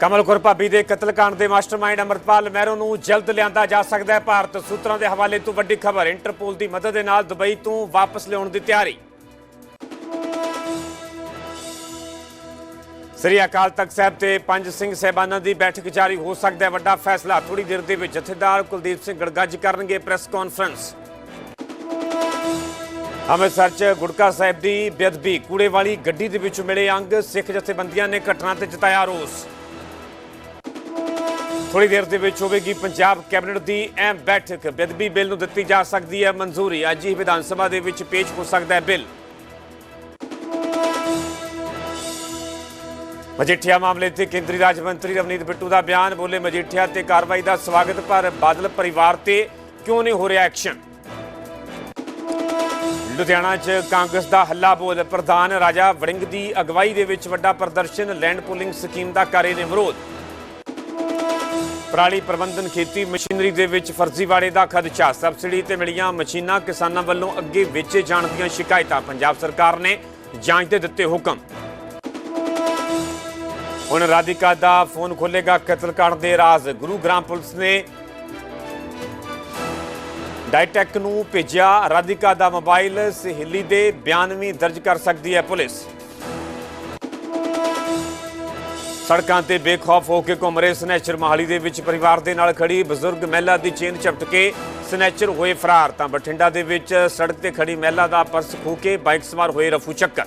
ਕਮਲ ਭਾਬੀ ਦੇ ਕਤਲकांड ਦੇ ਮਾਸਟਰਮਾਈਂਡ ਅਮਰਪਾਲ ਮਹਿਰੋ ਨੂੰ ਜਲਦ ਲਿਆਂਦਾ ਜਾ ਸਕਦਾ ਹੈ ਭਾਰਤ। ਸੂਤਰਾਂ ਦੇ ਹਵਾਲੇ ਤੋਂ ਵੱਡੀ ਖਬਰ, ਇੰਟਰਪੋਲ ਦੀ ਮਦਦ ਦੇ ਨਾਲ ਦੁਬਈ ਤੋਂ ਵਾਪਸ ਲਿਆਉਣ ਦੀ ਤਿਆਰੀ। ਸ੍ਰੀ ਅਕਾਲ ਤਖਤ ਸਾਹਿਬ ਤੇ ਪੰਜ ਸਿੰਘ ਸਹਿਬਾਨਾਂ ਦੀ ਬੈਠਕ ਜਾਰੀ, ਹੋ ਸਕਦਾ ਹੈ ਵੱਡਾ ਫੈਸਲਾ। ਥੋੜੀ ਦੇਰ ਦੇ ਵਿੱਚ ਜਥੇਦਾਰ ਕੁਲਦੀਪ ਸਿੰਘ ਗੜਗੱਜ ਕਰਨਗੇ ਪ੍ਰੈਸ ਕਾਨਫਰੰਸ। ਅੰਮ੍ਰਿਤਸਰ ਚ ਗੁਟਕਾ ਸਾਹਿਬ ਦੀ ਬੇਅਦਬੀ। ਕੂੜੇ ਵਾਲੀ ਗੱਡੀ ਦੇ ਵਿੱਚ ਮਿਲੇ ਅੰਗ। ਸਿੱਖ ਜਥੇਬੰਦੀਆਂ ਨੇ ਘਟਨਾ ਤੇ ਜਤਾਇਆ ਰੋਸ। ਥੋੜੀ ਦੇਰ ਦੇ ਵਿੱਚ ਹੋਵੇਗੀ ਪੰਜਾਬ ਕੈਬਨਿਟ ਦੀ ਅਹਿਮ ਬੈਠਕ। ਬੇਅਦਬੀ ਬਿੱਲ ਨੂੰ ਦਿੱਤੀ ਜਾ ਸਕਦੀ ਹੈ ਮਨਜ਼ੂਰੀ। ਅੱਜ ਹੀ ਵਿਧਾਨ ਸਭਾ ਦੇ ਵਿੱਚ ਪੇਸ਼ ਹੋ ਸਕਦਾ ਹੈ ਬਿੱਲ। ਮਜੀਠੀਆ ਮਾਮਲੇ ਤੇ ਕੇਂਦਰੀ ਰਾਜ ਮੰਤਰੀ ਰਵਨੀਤ ਬਿੱਟੂ ਦਾ ਬਿਆਨ। ਬੋਲੇ ਮਜੀਠੀਆ ਤੇ ਕਾਰਵਾਈ ਦਾ ਸਵਾਗਤ, ਪਰ ਬਾਦਲ ਪਰਿਵਾਰ ਤੇ ਕਿਉਂ ਨਹੀਂ ਹੋ ਰਿਹਾ ਐਕਸ਼ਨ? ਲੁਧਿਆਣਾ 'ਚ ਕਾਂਗਰਸ ਦਾ ਹੱਲਾ ਬੋਲ ਪ੍ਰਧਾਨ ਰਾਜਾ ਵੜਿੰਗ ਦੀ ਅਗਵਾਈ ਦੇ ਵਿੱਚ ਵੱਡਾ ਪ੍ਰਦਰਸ਼ਨ, ਲੈਂਡ ਪੂਲਿੰਗ ਸਕੀਮ ਦਾ ਕਰੇ ਨੇ ਵਿਰੋਧ। ਪਰਾਲੀ ਪ੍ਰਬੰਧਨ ਖੇਤੀ ਮਸ਼ੀਨਰੀ ਦੇ ਵਿੱਚ ਫਰਜ਼ੀਵਾੜੇ ਦਾ ਖਦਸ਼ਾ ਸਬਸਿਡੀ ਤੇ ਮਿਲੀਆਂ ਮਸ਼ੀਨਾਂ ਕਿਸਾਨਾਂ ਵੱਲੋਂ ਅੱਗੇ ਵੇਚੇ ਜਾਣ ਦੀਆਂ ਸ਼ਿਕਾਇਤਾਂ ਪੰਜਾਬ ਸਰਕਾਰ ਨੇ ਜਾਂਚ ਦੇ ਦਿੱਤੇ ਹੁਕਮ। ਹੁਣ ਰਾਧਿਕਾ ਦਾ ਫੋਨ ਖੋਲੇਗਾ ਕਤਲकांड ਦੇ ਰਾਜ਼। ਗੁਰੂ ਗ੍ਰਾਮ ਪੁਲਿਸ ਨੇ ਡਾਈਟੈਕ ਨੂੰ ਭੇਜਿਆ ਰਾਧਿਕਾ ਦਾ ਮੋਬਾਈਲ, ਸਹੇਲੀ ਦੇ ਬਿਆਨ ਵੀ ਦਰਜ ਕਰ ਸਕਦੀ ਹੈ ਪੁਲਿਸ। ਸੜਕਾਂ ਤੇ ਬੇਖੌਫ ਹੋ ਕੇ ਘੁੰਮ ਰਹੇ ਸਨੈਚਰ ਮਹਾਲੀ ਦੇ ਵਿੱਚ ਪਰਿਵਾਰ ਦੇ ਨਾਲ ਖੜੀ ਬਜ਼ੁਰਗ ਮਹਿਲਾ ਦੀ ਚੇਨ ਝਪਟ ਕੇ ਸਨੈਚਰ ਹੋਏ ਫਰਾਰ। ਤਾਂ ਬਠਿੰਡਾ ਦੇ ਵਿੱਚ ਸੜਕ ਤੇ ਖੜੀ ਮਹਿਲਾ ਦਾ ਪਰਸ ਖੋਹ ਕੇ ਬਾਈਕ ਸਵਾਰ ਹੋਏ ਰਫੂ ਚੱਕਰ।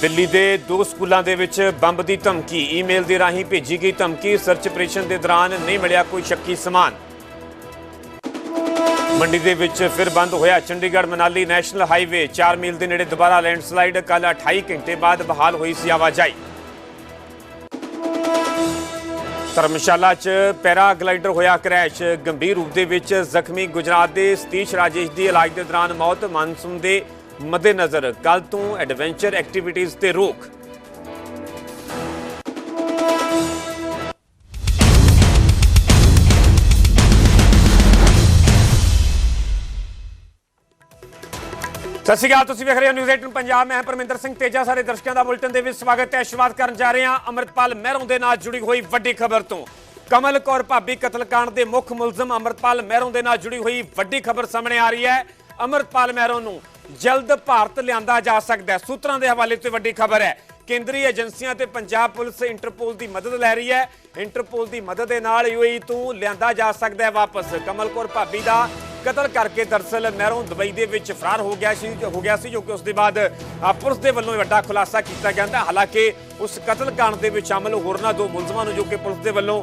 ਦਿੱਲੀ ਦੇ ਦੋ ਸਕੂਲਾਂ ਦੇ ਵਿੱਚ ਬੰਬ ਦੀ ਧਮਕੀ। ਈਮੇਲ ਦੇ ਰਾਹੀਂ ਭੇਜੀ ਗਈ ਧਮਕੀ। ਸਰਚ ਆਪਰੇਸ਼ਨ ਦੇ ਦੌਰਾਨ ਨਹੀਂ ਮਿਲਿਆ ਕੋਈ ਸ਼ੱਕੀ ਸਮਾਨ। ਮੰਡੀ ਦੇ ਵਿੱਚ ਫਿਰ ਬੰਦ ਹੋਇਆ। ਚੰਡੀਗੜ੍ਹ ਮਨਾਲੀ ਨੈਸ਼ਨਲ ਹਾਈਵੇ 4 ਮੀਲ ਦੇ ਨੇੜੇ ਦੁਬਾਰਾ ਲੈਂਡਸਲਾਈਡ। ਕੱਲ 28 ਘੰਟੇ ਬਾਅਦ ਬਹਾਲ ਹੋਈ ਸੀ ਆਵਾਜਾਈ। ਧਰਮਸ਼ਾਲਾ 'ਚ ਪੈਰਾਗਲਾਈਡਰ ਹੋਇਆ ਕ੍ਰੈਸ਼। ਗੰਭੀਰ ਰੂਪ ਦੇ ਵਿੱਚ ਜ਼ਖਮੀ ਗੁਜਰਾਤ ਦੇ ਸਤੀਸ਼ ਰਾਜੇਸ਼ ਦੀ ਇਲਾਜ ਦੇ ਦੌਰਾਨ ਮੌਤ। ਮਾਨਸੂਨ ਦੇ ਮੱਦੇਨਜ਼ਰ ਕੱਲ ਤੋਂ ਐਡਵੈਂਚਰ ਐਕਟੀਵਿਟੀਜ਼ ਤੇ ਰੋਕ। ਸਤਿ ਸ਼੍ਰੀ ਅਕਾਲ, ਤੁਸੀਂ ਵੇਖ ਰਹੇ ਹੋ ਨਿਊਜ਼ 18 ਪੰਜਾਬ। ਮੈਂ ਪਰਮਿੰਦਰ ਸਿੰਘ ਤੇਜਾ। ਸਾਰੇ ਦਰਸ਼ਕਾਂ ਦਾ ਬੁਲਟਨ ਦੇ ਵਿੱਚ ਸਵਾਗਤ ਹੈ। ਸ਼ੁਰੂਆਤ ਕਰਨ ਜਾ ਰਹੇ ਹਾਂ ਅਮਰਤਪਾਲ ਮਹਿਰੋਂ ਦੇ ਨਾਲ ਜੁੜੀ ਹੋਈ ਵੱਡੀ ਖਬਰ ਤੋਂ। ਕਮਲ ਕੌਰ ਭਾਬੀ ਕਤਲकांड ਦੇ ਮੁੱਖ ਮੁਲਜ਼ਮ ਅਮਰਤਪਾਲ ਮਹਿਰੋਂ ਦੇ ਨਾਲ ਜੁੜੀ ਹੋਈ ਵੱਡੀ ਖਬਰ ਸਾਹਮਣੇ ਆ ਰਹੀ ਹੈ। ਅਮਰਤਪਾਲ ਮਹਿਰੋਂ ਨੂੰ ਜਲਦ ਭਾਰਤ ਲਿਆਂਦਾ ਜਾ ਸਕਦਾ ਹੈ। ਸੂਤਰਾਂ ਦੇ ਹਵਾਲੇ ਤੋਂ ਵੱਡੀ ਖਬਰ ਹੈ। ਕੇਂਦਰੀ ਏਜੰਸੀਆਂ ਤੇ ਪੰਜਾਬ ਪੁਲਿਸ ਇੰਟਰਪੋਲ ਦੀ ਮਦਦ ਲੈ ਰਹੀ ਹੈ। ਇੰਟਰਪੋਲ ਦੀ ਮਦਦ ਦੇ ਨਾਲ ਯੂਏਈ ਤੋਂ ਲਿਆਂਦਾ ਜਾ ਸਕਦਾ ਹੈ ਵਾਪਸ। ਕਮਲਕੌਰ ਭਾਬੀ ਦਾ ਕਤਲ ਕਰਕੇ ਦਰਸਲ ਮੈਰੋਂ ਦੁਬਈ ਦੇ ਵਿੱਚ ਫਰਾਰ ਹੋ ਗਿਆ ਸੀ ਹੋ ਗਿਆ ਸੀ, ਜੋ ਕਿ ਉਸ ਦੇ ਬਾਅਦ ਪੁਲਿਸ ਦੇ ਵੱਲੋਂ ਵੱਡਾ ਖੁਲਾਸਾ ਕੀਤਾ ਜਾਂਦਾ ਹਾਲਾਂਕਿ ਉਸ ਕਤਲ ਕਾਂਡ ਦੇ ਵਿੱਚ ਸ਼ਾਮਲ ਹੋਰਨਾ ਦੋ ਮੁਲਜ਼ਮਾਂ ਨੂੰ ਜੋ ਕਿ ਪੁਲਿਸ ਦੇ ਵੱਲੋਂ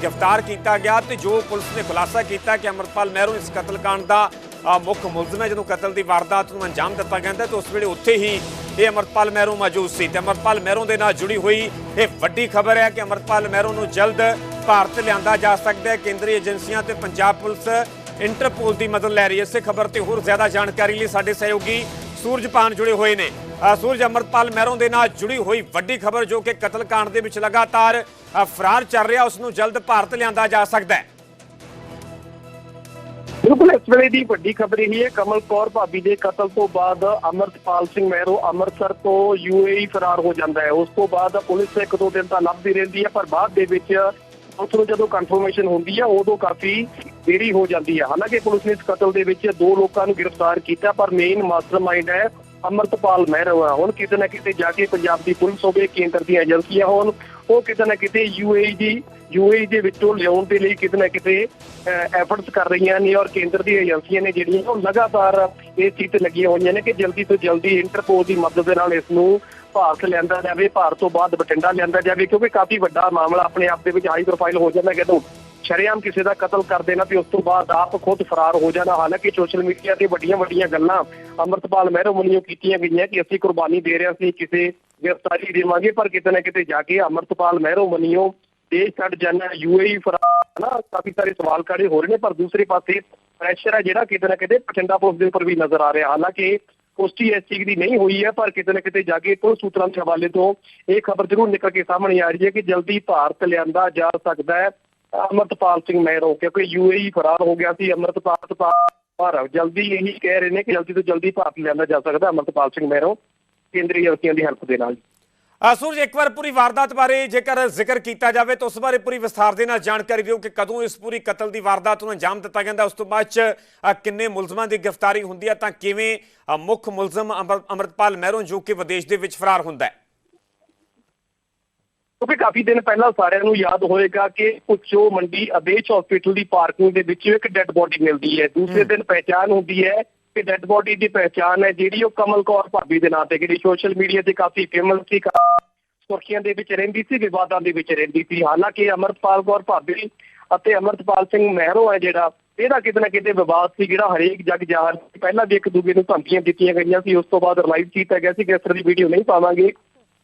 ਗ੍ਰਿਫਤਾਰ ਕੀਤਾ ਗਿਆ ਤੇ ਜੋ ਪੁਲਿਸ ਨੇ ਖੁਲਾਸਾ ਕੀਤਾ ਕਿ ਅਮਰਪਾਲ ਮਹਿਰੋਂ ਇਸ ਕਤਲ ਕਾਂਡ ਦਾ ਮੁੱਖ ਮੁਲਜ਼ਮ ਹੈ ਜਦੋਂ ਕਤਲ ਦੀ ਵਾਰਦਾਤ ਨੂੰ ਅੰਜਾਮ ਦਿੱਤਾ ਜਾਂਦਾ ਤਾਂ ਉਸ ਵੇਲੇ ਉੱਥੇ ਹੀ ਇਹ ਅਮਰਪਾਲ ਮਹਿਰੋਂ ਮੌਜੂਦ ਸੀ ਤੇ ਅਮਰਪਾਲ ਮਹਿਰੋਂ ਦੇ ਨਾਲ ਜੁੜੀ ਹੋਈ ਇਹ ਵੱਡੀ ਖਬਰ ਹੈ ਕਿ ਅਮਰਪਾਲ ਮਹਿਰੋਂ ਨੂੰ ਜਲਦ ਭਾਰਤ ਲਿਆਂਦਾ ਜਾ ਸਕਦਾ ਹੈ। ਕੇਂਦਰੀ ਏਜੰਸੀਆਂ ਤੇ ਪੰਜਾਬ ਪੁਲਿਸ ਇੰਟਰਪੋਲ ਦੀ ਮਦਦ ਲੈ ਰਹੀ ਹੈ। ਇਸੇ ਖਬਰ ਤੇ ਹੋਰ ਜ਼ਿਆਦਾ ਜਾਣਕਾਰੀ ਲਈ ਸਾਡੇ ਸਹਿਯੋਗੀ ਸੂਰਜਪਾਨ ਜੁੜੇ ਹੋਏ ਨੇ। ਸੂਰਜ, ਅਮਰਪਾਲ ਮਹਿਰੋਂ ਦੇ ਨਾਲ ਜੁੜੀ ਹੋਈ ਵੱਡੀ ਖਬਰ ਜੋ ਕਿ ਕਤਲकांड ਦੇ ਵਿੱਚ ਲਗਾਤਾਰ ਫਰਾਰ ਚੱਲ ਰਿਹਾ, ਉਸ ਨੂੰ ਜਲਦ ਭਾਰਤ ਲਿਆਂਦਾ ਜਾ ਸਕਦਾ ਹੈ। ਬਿਲਕੁਲ, ਇਸ ਵੇਲੇ ਦੀ ਵੱਡੀ ਖਬਰ ਇਹ ਹੈ, ਕਮਲ ਕੌਰ ਭਾਬੀ ਦੇ ਕਤਲ ਤੋਂ ਬਾਅਦ ਅਮਰਤਪਾਲ ਸਿੰਘ ਮਹਿਰੋ ਅੰਮ੍ਰਿਤਸਰ ਤੋਂ ਯੂਏਈ ਫਰਾਰ ਹੋ ਜਾਂਦਾ ਹੈ। ਉਸ ਤੋਂ ਬਾਅਦ ਪੁਲਿਸ ਇੱਕ ਦੋ ਦਿਨ ਤਾਂ ਲੱਭਦੀ ਰਹਿੰਦੀ ਹੈ, ਪਰ ਬਾਅਦ ਦੇ ਵਿੱਚ ਉਸ ਨੂੰ ਜਦੋਂ ਕਨਫਰਮੇਸ਼ਨ ਹੁੰਦੀ ਹੈ, ਉਦੋਂ ਕਾਫੀ ਦੇਰੀ ਹੋ ਜਾਂਦੀ ਹੈ। ਹਾਲਾਂਕਿ ਪੁਲਿਸ ਨੇ ਇਸ ਕਤਲ ਦੇ ਵਿੱਚ ਦੋ ਲੋਕਾਂ ਨੂੰ ਗ੍ਰਿਫਤਾਰ ਕੀਤਾ, ਪਰ ਮੇਨ ਮਾਸਟਰਮਾਈਂਡ ਹੈ ਅਮਰਤਪਾਲ ਮਹਿਰੋ ਹੈ। ਹੁਣ ਕਿਤੇ ਨਾ ਕਿਤੇ ਜਾ ਕੇ ਪੰਜਾਬ ਦੀ ਪੁਲਿਸ ਹੋਵੇ, ਕੇਂਦਰ ਦੀਆਂ ਏਜੰਸੀਆਂ ਹੋਣ ਉਹ ਕਿਤੇ ਨਾ ਕਿਤੇ ਯੂਏਈ ਦੀ ਯੂਏਈ ਦੇ ਵਿੱਚੋਂ ਲਿਆਉਣ ਦੇ ਲਈ ਕਿਤੇ ਨਾ ਕਿਤੇ ਐਫਰਟਸ ਕਰ ਰਹੀਆਂ ਨੇ ਔਰ ਕੇਂਦਰ ਦੀਆਂ ਏਜੰਸੀਆਂ ਨੇ ਜਿਹੜੀਆਂ ਉਹ ਲਗਾਤਾਰ ਇਸ ਚੀਜ਼ ਤੇ ਲੱਗੀਆਂ ਹੋਈਆਂ ਨੇ ਕਿ ਜਲਦੀ ਤੋਂ ਜਲਦੀ ਇੰਟਰਪੋਲ ਦੀ ਮਦਦ ਦੇ ਨਾਲ ਇਸ ਨੂੰ ਭਾਰਤ ਲਿਆਂਦਾ ਜਾਵੇ, ਭਾਰਤ ਤੋਂ ਬਾਅਦ ਬਠਿੰਡਾ ਲਿਆਂਦਾ ਜਾਵੇ, ਕਿਉਂਕਿ ਕਾਫੀ ਵੱਡਾ ਮਾਮਲਾ ਆਪਣੇ ਆਪ ਦੇ ਵਿੱਚ ਹਾਈ ਪ੍ਰੋਫਾਈਲ ਹੋ ਜਾਂਦਾ ਜਦੋਂ ਸ਼ਰੇਆਮ ਕਿਸੇ ਦਾ ਕਤਲ ਕਰ ਦੇਣਾ ਤੇ ਉਸ ਤੋਂ ਬਾਅਦ ਆਪ ਖੁਦ ਫਰਾਰ ਹੋ ਜਾਣਾ। ਹਾਲਾਂਕਿ ਸੋਸ਼ਲ ਮੀਡੀਆ ਤੇ ਵੱਡੀਆਂ ਵੱਡੀਆਂ ਗੱਲਾਂ ਅਮਰਤਪਾਲ ਮਹਿਰੋ ਵੱਲੋਂ ਕੀਤੀਆਂ ਗਈਆਂ ਕਿ ਅਸੀਂ ਕੁਰਬਾਨੀ ਦੇ ਰਹੇ ਸੀ ਕਿਸੇ ਗ੍ਰਿਫਤਾਰੀ ਦੇਵਾਂਗੇ, ਪਰ ਕਿਤੇ ਨਾ ਕਿਤੇ ਜਾ ਕੇ ਅਮਰਤਪਾਲ ਮਹਿਰੋ ਵੱਲੋਂ ਦੇਸ਼ ਛੱਡ ਜਾਣਾ ਯੂਏਈ ਫਰਾਰ ਨਾ ਕਾਫੀ ਸਾਰੇ ਸਵਾਲ ਖੜੇ ਹੋ ਰਹੇ ਨੇ, ਪਰ ਦੂਸਰੇ ਪਾਸੇ ਪ੍ਰੈਸ਼ਰ ਹੈ ਜਿਹੜਾ ਕਿਤੇ ਨਾ ਕਿਤੇ ਬਠਿੰਡਾ ਪੁਲਿਸ ਦੇ ਉੱਪਰ ਵੀ ਨਜ਼ਰ ਆ ਰਿਹਾ। ਹਾਲਾਂਕਿ ਪੁਸ਼ਟੀ ਇਸ ਚੀਜ਼ ਦੀ ਨਹੀਂ ਹੋਈ ਹੈ, ਪਰ ਕਿਤੇ ਨਾ ਕਿਤੇ ਜਾ ਕੇ ਪੁਲਿਸ ਸੂਤਰਾਂ ਦੇ ਹਵਾਲੇ ਤੋਂ ਇਹ ਖਬਰ ਜ਼ਰੂਰ ਨਿਕਲ ਕੇ ਸਾਹਮਣੇ ਆ ਰਹੀ ਹੈ ਕਿ ਜਲਦੀ ਭਾਰਤ ਲਿਆਂਦਾ ਜਾ ਸਕਦਾ ਹੈ ਅਮਰਤਪਾਲ ਸਿੰਘ ਮਹਿਰੋ, ਕਿਉਂਕਿ ਯੂਏਈ ਫਰਾਰ ਹੋ ਗਿਆ ਸੀ, ਅਮਰਤਪਾਲ ਭਾਰਤ ਜਲਦੀ ਇਹੀ ਕਹਿ ਰਹੇ ਨੇ ਕਿ ਜਲਦੀ ਤੋਂ ਜਲਦੀ ਭਾਰਤ ਲਿਆਂਦਾ ਜਾ ਸਕਦਾ ਅਮਰਤਪਾਲ ਸਿੰਘ ਮਹਿਰੋਂ, ਕੇਂਦਰੀ ਏਜੰਸੀਆਂ ਦੀ ਹੈਲਪ ਦੇ ਨਾਲ। ਸੂਰਜ ਇੱਕ ਵਾਰ ਪੂਰੀ ਵਾਰਦਾਤ ਬਾਰੇ ਜੇਕਰ ਜ਼ਿਕਰ ਕੀਤਾ ਜਾਵੇ ਤਾਂ ਉਸ ਬਾਰੇ ਪੂਰੀ ਵਿਸਥਾਰ ਦੇ ਨਾਲ ਜਾਣਕਾਰੀ ਦਿਓ ਕਿ ਕਦੋਂ ਇਸ ਪੂਰੀ ਕਤਲ ਦੀ ਵਾਰਦਾਤ ਨੂੰ ਅੰਜਾਮ ਦਿੱਤਾ ਜਾਂਦਾ ਉਸ ਤੋਂ ਬਾਅਦ ਚ ਕਿੰਨੇ ਮੁਲਜ਼ਮਾਂ ਦੀ ਗ੍ਰਿਫਤਾਰੀ ਹੁੰਦੀ ਹੈ ਤਾਂ ਕਿਵੇਂ ਮੁੱਖ ਮੁਲਜ਼ਮ ਅਮਰ- ਅਮਰਤਪਾਲ ਮਹਿਰੋਂ ਜੋ ਕਿ ਵਿਦੇਸ਼ ਦੇ ਵਿੱਚ ਫਰਾਰ ਹੁੰਦਾ ਹੈ। ਕਿਉਂਕਿ ਕਾਫੀ ਦਿਨ ਪਹਿਲਾਂ ਸਾਰਿਆਂ ਨੂੰ ਯਾਦ ਹੋਏਗਾ ਕਿ ਪੁੱਛੋ ਮੰਡੀ ਆਦੇਸ਼ ਹਸਪੀਟਲ ਦੀ ਪਾਰਕਿੰਗ ਦੇ ਵਿੱਚ ਇੱਕ ਡੈੱਡ ਬੋਡੀ ਮਿਲਦੀ ਹੈ। ਦੂਸਰੇ ਦਿਨ ਪਹਿਚਾਨ ਹੁੰਦੀ ਹੈ ਕਿ ਡੈੱਡ ਬੋਡੀ ਦੀ ਪਹਿਚਾਨ ਹੈ, ਜਿਹੜੀ ਉਹ ਕਮਲ ਕੌਰ ਭਾਬੀ ਦੇ ਨਾਂ ਤੇ, ਜਿਹੜੀ ਸੋਸ਼ਲ ਮੀਡੀਆ ਤੇ ਕਾਫੀ ਫੇਮਸ ਸੀ, ਕਾ- ਸੁਰਖੀਆਂ ਦੇ ਵਿੱਚ ਰਹਿੰਦੀ ਸੀ, ਵਿਵਾਦਾਂ ਦੇ ਵਿੱਚ ਰਹਿੰਦੀ ਸੀ। ਹਾਲਾਂਕਿ ਅਮਰਪਾਲ ਕੌਰ ਭਾਬੀ ਅਤੇ ਅਮਰਪਾਲ ਸਿੰਘ ਮਹਿਰੋ ਹੈ ਜਿਹੜਾ, ਇਹਦਾ ਕਿਤੇ ਨਾ ਕਿਤੇ ਵਿਵਾਦ ਸੀ, ਜਿਹੜਾ ਹਰੇਕ ਜਗ ਜਾਹਰ ਸੀ। ਪਹਿਲਾਂ ਵੀ ਇੱਕ ਦੂਜੇ ਨੂੰ ਧਮਕੀਆਂ ਦਿੱਤੀਆਂ ਗਈਆਂ ਸੀ, ਉਸ ਤੋਂ ਬਾਅਦ ਰਿਲਾਈਵ ਕੀਤਾ ਗਿਆ ਸੀ ਕਿ ਇਸ ਤਰ੍ਹਾਂ ਦੀ ਵੀਡੀਓ ਨਹੀਂ ਪਾਵਾਂਗੇ।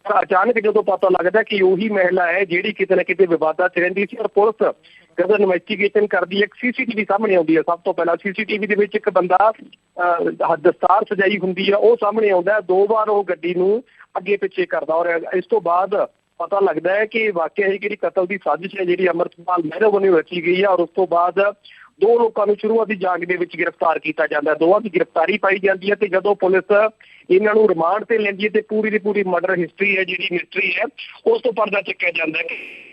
ਪਰ ਅਚਾਨਕ ਜਦੋਂ ਪਤਾ ਲੱਗਦਾ ਕਿ ਉਹੀ ਮਹਿਲਾ ਹੈ, ਜਿਹੜੀ ਕਿਤੇ ਨਾ ਕਿਤੇ ਵਿਵਾਦਾਂ 'ਚ ਰਹਿੰਦੀ ਸੀ ਔਰ ਪੁਲਿਸ ਜਦੋਂ ਇਨਵੈਸਟੀਗੇਸ਼ਨ ਕਰਦੀ ਹੈ, ਇੱਕ ਸੀਸੀਟੀਵੀ ਸਾਹਮਣੇ ਆਉਂਦੀ ਹੈ। ਸਭ ਤੋਂ ਪਹਿਲਾਂ ਸੀਸੀਟੀਵੀ ਦੇ ਵਿੱਚ ਇੱਕ ਬੰਦਾ ਦਸਤਾਰ ਸਜਾਈ ਹੁੰਦੀ ਹੈ। ਉਹ ਸਾਹਮਣੇ ਆਉਂਦਾ ਦੋ ਵਾਰ ਉਹ ਗੱਡੀ ਨੂੰ ਅੱਗੇ ਪਿੱਛੇ ਕਰਦਾ ਔਰ ਇਸ ਤੋਂ ਬਾਅਦ ਪਤਾ ਲੱਗਦਾ ਹੈ ਕਿ ਵਾਕਿਆ ਇਹ ਜਿਹੜੀ ਕਤਲ ਦੀ ਸਾਜ਼ਿਸ਼ ਹੈ, ਜਿਹੜੀ ਅਮਰਪਾਲ ਮਹਿਰੋ ਵੱਲੋਂ ਰਚੀ ਗਈ ਹੈ ਔਰ ਉਸ ਤੋਂ ਬਾਅਦ ਦੋ ਲੋਕਾਂ ਨੂੰ ਸ਼ੁਰੂਆਤੀ ਜਾਂਚ ਦੇ ਵਿੱਚ ਗ੍ਰਿਫਤਾਰ ਕੀਤਾ ਜਾਂਦਾ ਦੋਵਾਂ ਦੀ ਗ੍ਰਿਫਤਾਰੀ ਪਾਈ ਜਾਂਦੀ ਹੈ ਤੇ ਜਦੋਂ ਪੁਲਿਸ ਇਹਨਾਂ ਨੂੰ ਰਿਮਾਂਡ ਤੇ ਲੈਂਦੀ ਹੈ ਤੇ ਪੂਰੀ ਦੀ ਪੂਰੀ ਮਰਡਰ ਹਿਸਟਰੀ ਹੈ, ਜਿਹੜੀ ਮਿਸਟਰੀ ਹੈ, ਉਸ ਤੋਂ ਪਰਦਾ ਚੱਕਿਆ ਜਾਂਦਾ ਹੈ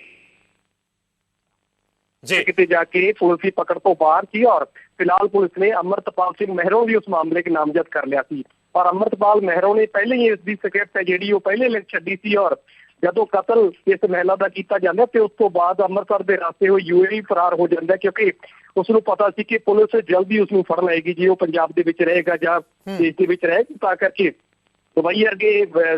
ਕਿਤੇ ਜਾ ਕੇ ਪੁਲਿਸ ਦੀ ਪਕੜ ਤੋਂ ਬਾਹਰ ਸੀ ਔਰ ਫਿਲਹਾਲ ਪੁਲਿਸ ਨੇ ਅਮਰਤਪਾਲ ਸਿੰਘ ਮਹਿਰੋਂ ਵੀ ਉਸ ਮਾਮਲੇ 'ਚ ਨਾਮਜ਼ਦ ਕਰ ਲਿਆ ਸੀ। ਪਰ ਅਮਰਤਪਾਲ ਮਹਿਰੋਂ ਨੇ ਪਹਿਲੇ ਹੀ ਇਸ ਦੀ ਸਕ੍ਰਿਪਟ ਹੈ ਜਿਹੜੀ ਉਹ ਪਹਿਲੇ ਲਿਖ ਛੱਡੀ ਸੀ ਔਰ ਜਦੋਂ ਕਤਲ ਇਸ ਮਹਿਲਾ ਦਾ ਕੀਤਾ ਜਾਂਦਾ ਤੇ ਉਸ ਤੋਂ ਬਾਅਦ ਅੰਮ੍ਰਿਤਸਰ ਦੇ ਰਸਤੇ ਉਹ ਯੂਏਈ ਫਰਾਰ ਹੋ ਜਾਂਦਾ ਕਿਉਂਕਿ ਉਸ ਨੂੰ ਪਤਾ ਸੀ ਕਿ ਪੁਲਿਸ ਜਲਦੀ ਉਸ ਨੂੰ ਫੜ ਲਏਗੀ ਜੇ ਉਹ ਪੰਜਾਬ ਦੇ ਵਿੱਚ ਰਹੇਗਾ ਜਾਂ ਦੇਸ਼ ਦੇ ਵਿੱਚ ਰਹੇਗਾ ਤਾਂ ਕਰਕੇ ਦੁਬਈ ਅਹ,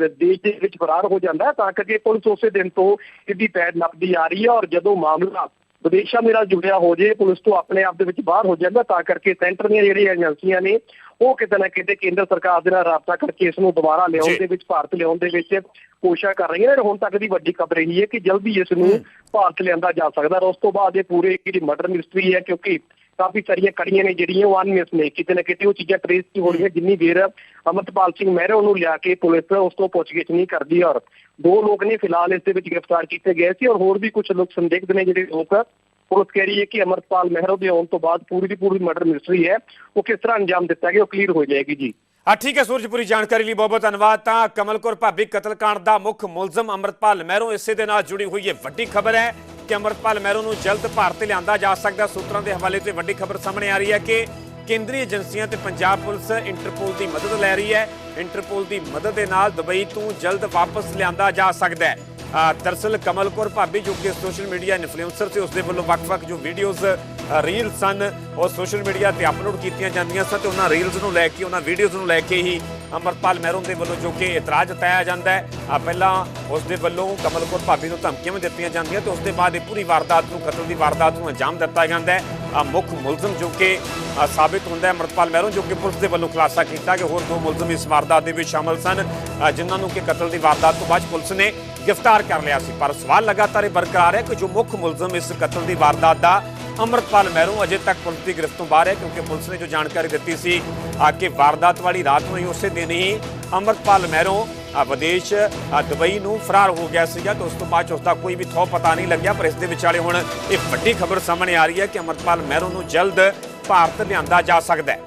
ਦੇਸ਼ ਦੇ ਵਿੱਚ ਫਰਾਰ ਹੋ ਜਾਂਦਾ ਤਾਂ ਕਰਕੇ ਪੁਲਿਸ ਉਸੇ ਦਿਨ ਤੋਂ ਇਹਦੀ ਪੈਰ ਨੱਪਦੀ ਆ ਰਹੀ ਹੈ ਔਰ ਜਦੋਂ ਮਾਮਲਾ ਵਿਦੇਸ਼ਾਂ ਦੇ ਨਾਲ ਜੁੜਿਆ ਹੋ ਜੇ ਪੁਲਿਸ ਤੋਂ ਆਪਣੇ ਆਪ ਦੇ ਵਿੱਚ ਬਾਹਰ ਹੋ ਜਾਂਦਾ ਤਾਂ ਕਰਕੇ ਸੈਂਟਰ ਦੀਆਂ ਜਿਹੜੀਆਂ ਏਜੰਸੀਆਂ ਨੇ ਉਹ ਕਿਤੇ ਨਾ ਕਿਤੇ ਕੇਂਦਰ ਸਰਕਾਰ ਦੇ ਨਾਲ ਰਾਬਤਾ ਕਰਕੇ ਇਸ ਨੂੰ ਦੁਬਾਰਾ ਲਿਆਉਣ। ਦੇ ਵਿੱਚ ਭਾਰਤ ਲਿਆਉਣ ਦੇ ਵਿੱਚ ਕੋਸ਼ਿਸ਼ ਕਰ ਰਹੀਆਂ ਨੇ ਹੁਣ ਤੱਕ ਦੀ ਵੱਡੀ ਖਬਰ ਇਹ ਹੈ ਕਿ ਜਲਦੀ ਇਸ ਨੂੰ ਭਾਰਤ ਲਿਆਂਦਾ ਜਾ ਸਕਦਾ ਔਰ ਉਸ ਤੋਂ ਬਾਅਦ ਇਹ ਪੂਰੇ ਜਿਹੜੀ ਮਰਡਰ ਮਿਸਟਰੀ ਹੈ ਕਿਉਂਕਿ ਕਾਫੀ ਸਾਰੀਆਂ ਕੜੀਆਂ ਨੇ ਜਿਹੜੀਆਂ ਉਹ ਅਨਮਿਸ ਨੇ ਕਿਤੇ ਨਾ ਕਿਤੇ ਉਹ ਚੀਜ਼ਾਂ ਟ੍ਰੇਸ ਨਹੀਂ ਹੋ ਰਹੀਆਂ, ਜਿੰਨੀ ਦੇਰ ਅਮਰਤਪਾਲ ਸਿੰਘ ਮਹਿਰੋ ਨੂੰ ਲਿਆ ਕੇ ਪੁਲਿਸ ਉਸ ਤੋਂ ਪੁੱਛਗਿੱਛ ਨਹੀਂ ਕਰਦੀ ਔਰ ਦੋ ਲੋਕ ਨੇ ਫਿਲਹਾਲ ਇਸ ਦੇ ਵਿੱਚ ਗ੍ਰਿਫਤਾਰ ਕੀਤੇ ਗਏ ਸੀ ਔਰ ਹੋਰ ਵੀ ਕੁਝ ਲੋਕ ਸੰਦਿਗਧ ਨੇ ਜਿਹੜੇ ਲੋਕ ਪੁਲਿਸ ਕਹਿ ਰਹੀ ਹੈ ਕਿ ਅਮਰਤਪਾਲ ਮਹਿਰੋ ਦੇ ਆਉਣ ਤੋਂ ਬਾਅਦ ਪੂਰੀ ਦੀ ਪੂਰੀ ਮਰਡਰ ਮਿਸਟਰੀ ਹੈ। ਉਹ ਕਿਸ ਤਰ੍ਹਾਂ ਅੰਜਾਮ ਦਿੱਤਾ ਗਿਆ ਉਹ ਕਲੀਅਰ ਹੋ ਜਾਏਗੀ ਜੀ। ਆ ਠੀਕ ਹੈ ਸੂਰਜ ਪੂਰੀ ਜਾਣਕਾਰੀ ਲਈ ਬਹੁਤ ਬਹੁਤ ਧੰਨਵਾਦ। ਤਾਂ ਕਮਲਕੌਰ ਭਾਬੀ ਕਤਲकांड ਦਾ ਮੁੱਖ ਮੁਲਜ਼ਮ ਅਮਰਤਪਾਲ ਮਹਿਰੋਂ ਇਸੇ ਦੇ ਨਾਲ ਜੁੜੀ ਹੋਈ ਹੈ। ਵੱਡੀ ਖਬਰ ਹੈ ਕਿ ਅਮਰਤਪਾਲ ਮਹਿਰੋਂ ਨੂੰ ਜਲਦ ਭਾਰਤ ਲਿਆਂਦਾ ਜਾ ਸਕਦਾ। ਸੂਤਰਾਂ ਦੇ ਹਵਾਲੇ ਤੇ ਵੱਡੀ ਖਬਰ ਸਾਹਮਣੇ ਆ ਰਹੀ ਹੈ ਕਿ ਕੇਂਦਰੀ ਏਜੰਸੀਆਂ ਤੇ ਪੰਜਾਬ ਪੁਲਿਸ ਇੰਟਰਪੋਲ ਦੀ ਮਦਦ ਲੈ ਰਹੀ ਹੈ। ਇੰਟਰਪੋਲ ਦੀ ਮਦਦ ਦੇ ਨਾਲ ਦੁਬਈ ਤੋਂ ਜਲਦ ਵਾਪਸ ਲਿਆਂਦਾ ਜਾ ਸਕਦਾ ਹੈ। ਅ, ਦਰਅਸਲ ਕਮਲਕੌਰ ਭਾਬੀ ਜੋ ਕਿ ਸੋਸ਼ਲ ਮੀਡੀਆ ਇਨਫਲੂਐਂਸਰ ਸੀ ਉਸ ਦੇ ਵੱਲੋਂ ਵੱਖ-ਵੱਖ ਜੋ ਵੀਡੀਓਜ਼ ਰੀਲ ਸਨ, ਉਹ ਸੋਸ਼ਲ ਮੀਡੀਆ ਤੇ ਅਪਲੋਡ ਕੀਤੀਆਂ ਜਾਂਦੀਆਂ ਸਨ ਤੇ ਉਹਨਾਂ ਰੀਲਸ ਨੂੰ ਲੈ ਕੇ, ਉਹਨਾਂ ਵੀਡੀਓਜ਼ ਨੂੰ ਲੈ ਕੇ ਹੀ ਅਮਰਪਾਲ ਮਹਿਰੋਂ ਦੇ ਵੱਲੋਂ ਜੋ ਕਿ ਇਤਰਾਜ਼ ਜਤਾਇਆ ਜਾਂਦਾ ਹੈ। ਆ ਪਹਿਲਾਂ ਉਸ ਦੇ ਵੱਲੋਂ ਕਮਲਕੌਰ ਭਾਬੀ ਨੂੰ ਧਮਕੀਆਂ ਵੀ ਦਿੱਤੀਆਂ ਜਾਂਦੀਆਂ ਤੇ ਉਸ ਦੇ ਬਾਅਦ ਇਹ ਪੂਰੀ ਵਾਰਦਾਤ ਨੂੰ, ਕਤਲ ਦੀ ਵਾਰਦਾਤ ਨੂੰ ਅੰਜਾਮ ਦਿੱਤਾ ਜਾਂਦਾ ਹੈ। ਆ ਮੁੱਖ ਮੁਲਜ਼ਮ ਜੋ ਕਿ ਸਾਬਿਤ ਹੁੰਦਾ ਹੈ, ਅਮਰਪਾਲ ਮਹਿਰੋਂ ਜੋ ਕਿ ਪੁਲਿਸ ਦੇ ਵੱਲੋਂ ਖੁਲਾਸਾ ਕੀਤਾ ਕਿ ਹੋਰ ਦੋ ਮੁਲਜ਼ਮ ਇਸ ਵਾਰਦਾਤ ਦੇ ਵਿੱਚ ਸ਼ਾਮਲ ਸਨ ਜਿਨ੍ਹਾਂ ਨੂੰ ਕਿ ਕਤਲ ਦੀ ਵਾਰਦਾਤ ਤੋਂ ਬਾਅਦ ਪੁਲਿਸ ਨੇ ਗ੍ਰਿਫਤਾਰ ਕਰ ਲਿਆ ਸੀ। ਪਰ ਸਵਾਲ ਲਗਾਤਾਰ ਇਹ ਬਰਕਰਾਰ ਹੈ ਕਿ ਜੋ ਮੁੱਖ ਮੁਲਜ਼ਮ ਇਸ ਕਤਲ ਦੀ ਵਾਰਦਾਤ ਦਾ ਅਮਰਪਾਲ ਮਹਿਰੂ ਅਜੇ ਤੱਕ ਪੁਲਿਸ ਦੀ ਗ੍ਰਿਫਤ ਤੋਂ ਬਾਹਰ ਹੈ ਕਿਉਂਕਿ ਪੁਲਿਸ ਨੇ ਜੋ ਜਾਣਕਾਰੀ ਦਿੱਤੀ ਸੀ ਆ ਕਿ ਵਾਰਦਾਤ ਵਾਲੀ ਰਾਤ ਨੂੰ ਹੀ ਉਸੇ ਦਿਨ ਹੀ ਅਮਰਪਾਲ ਮਹਿਰੋਂ ਵਿਦੇਸ਼ ਦੁਬਈ ਨੂੰ ਫਰਾਰ ਹੋ ਗਿਆ ਸੀਗਾ ਤੇ ਉਸ ਤੋਂ ਬਾਅਦ 'ਚ ਉਸ ਦਾ ਕੋਈ ਵੀ ਥੋ ਪਤਾ ਨਹੀਂ ਲੱਗਿਆ, ਪਰ ਇਸ ਦੇ ਵਿਚਾਲੇ ਹੁਣ ਇਹ ਵੱਡੀ ਖਬਰ ਸਾਹਮਣੇ ਆ ਰਹੀ ਹੈ ਕਿ ਅਮਰਪਾਲ ਮਹਿਰੋਂ ਨੂੰ ਜਲਦ ਭਾਰਤ ਲਿਆਂਦਾ ਜਾ ਸਕਦਾ ਹੈ।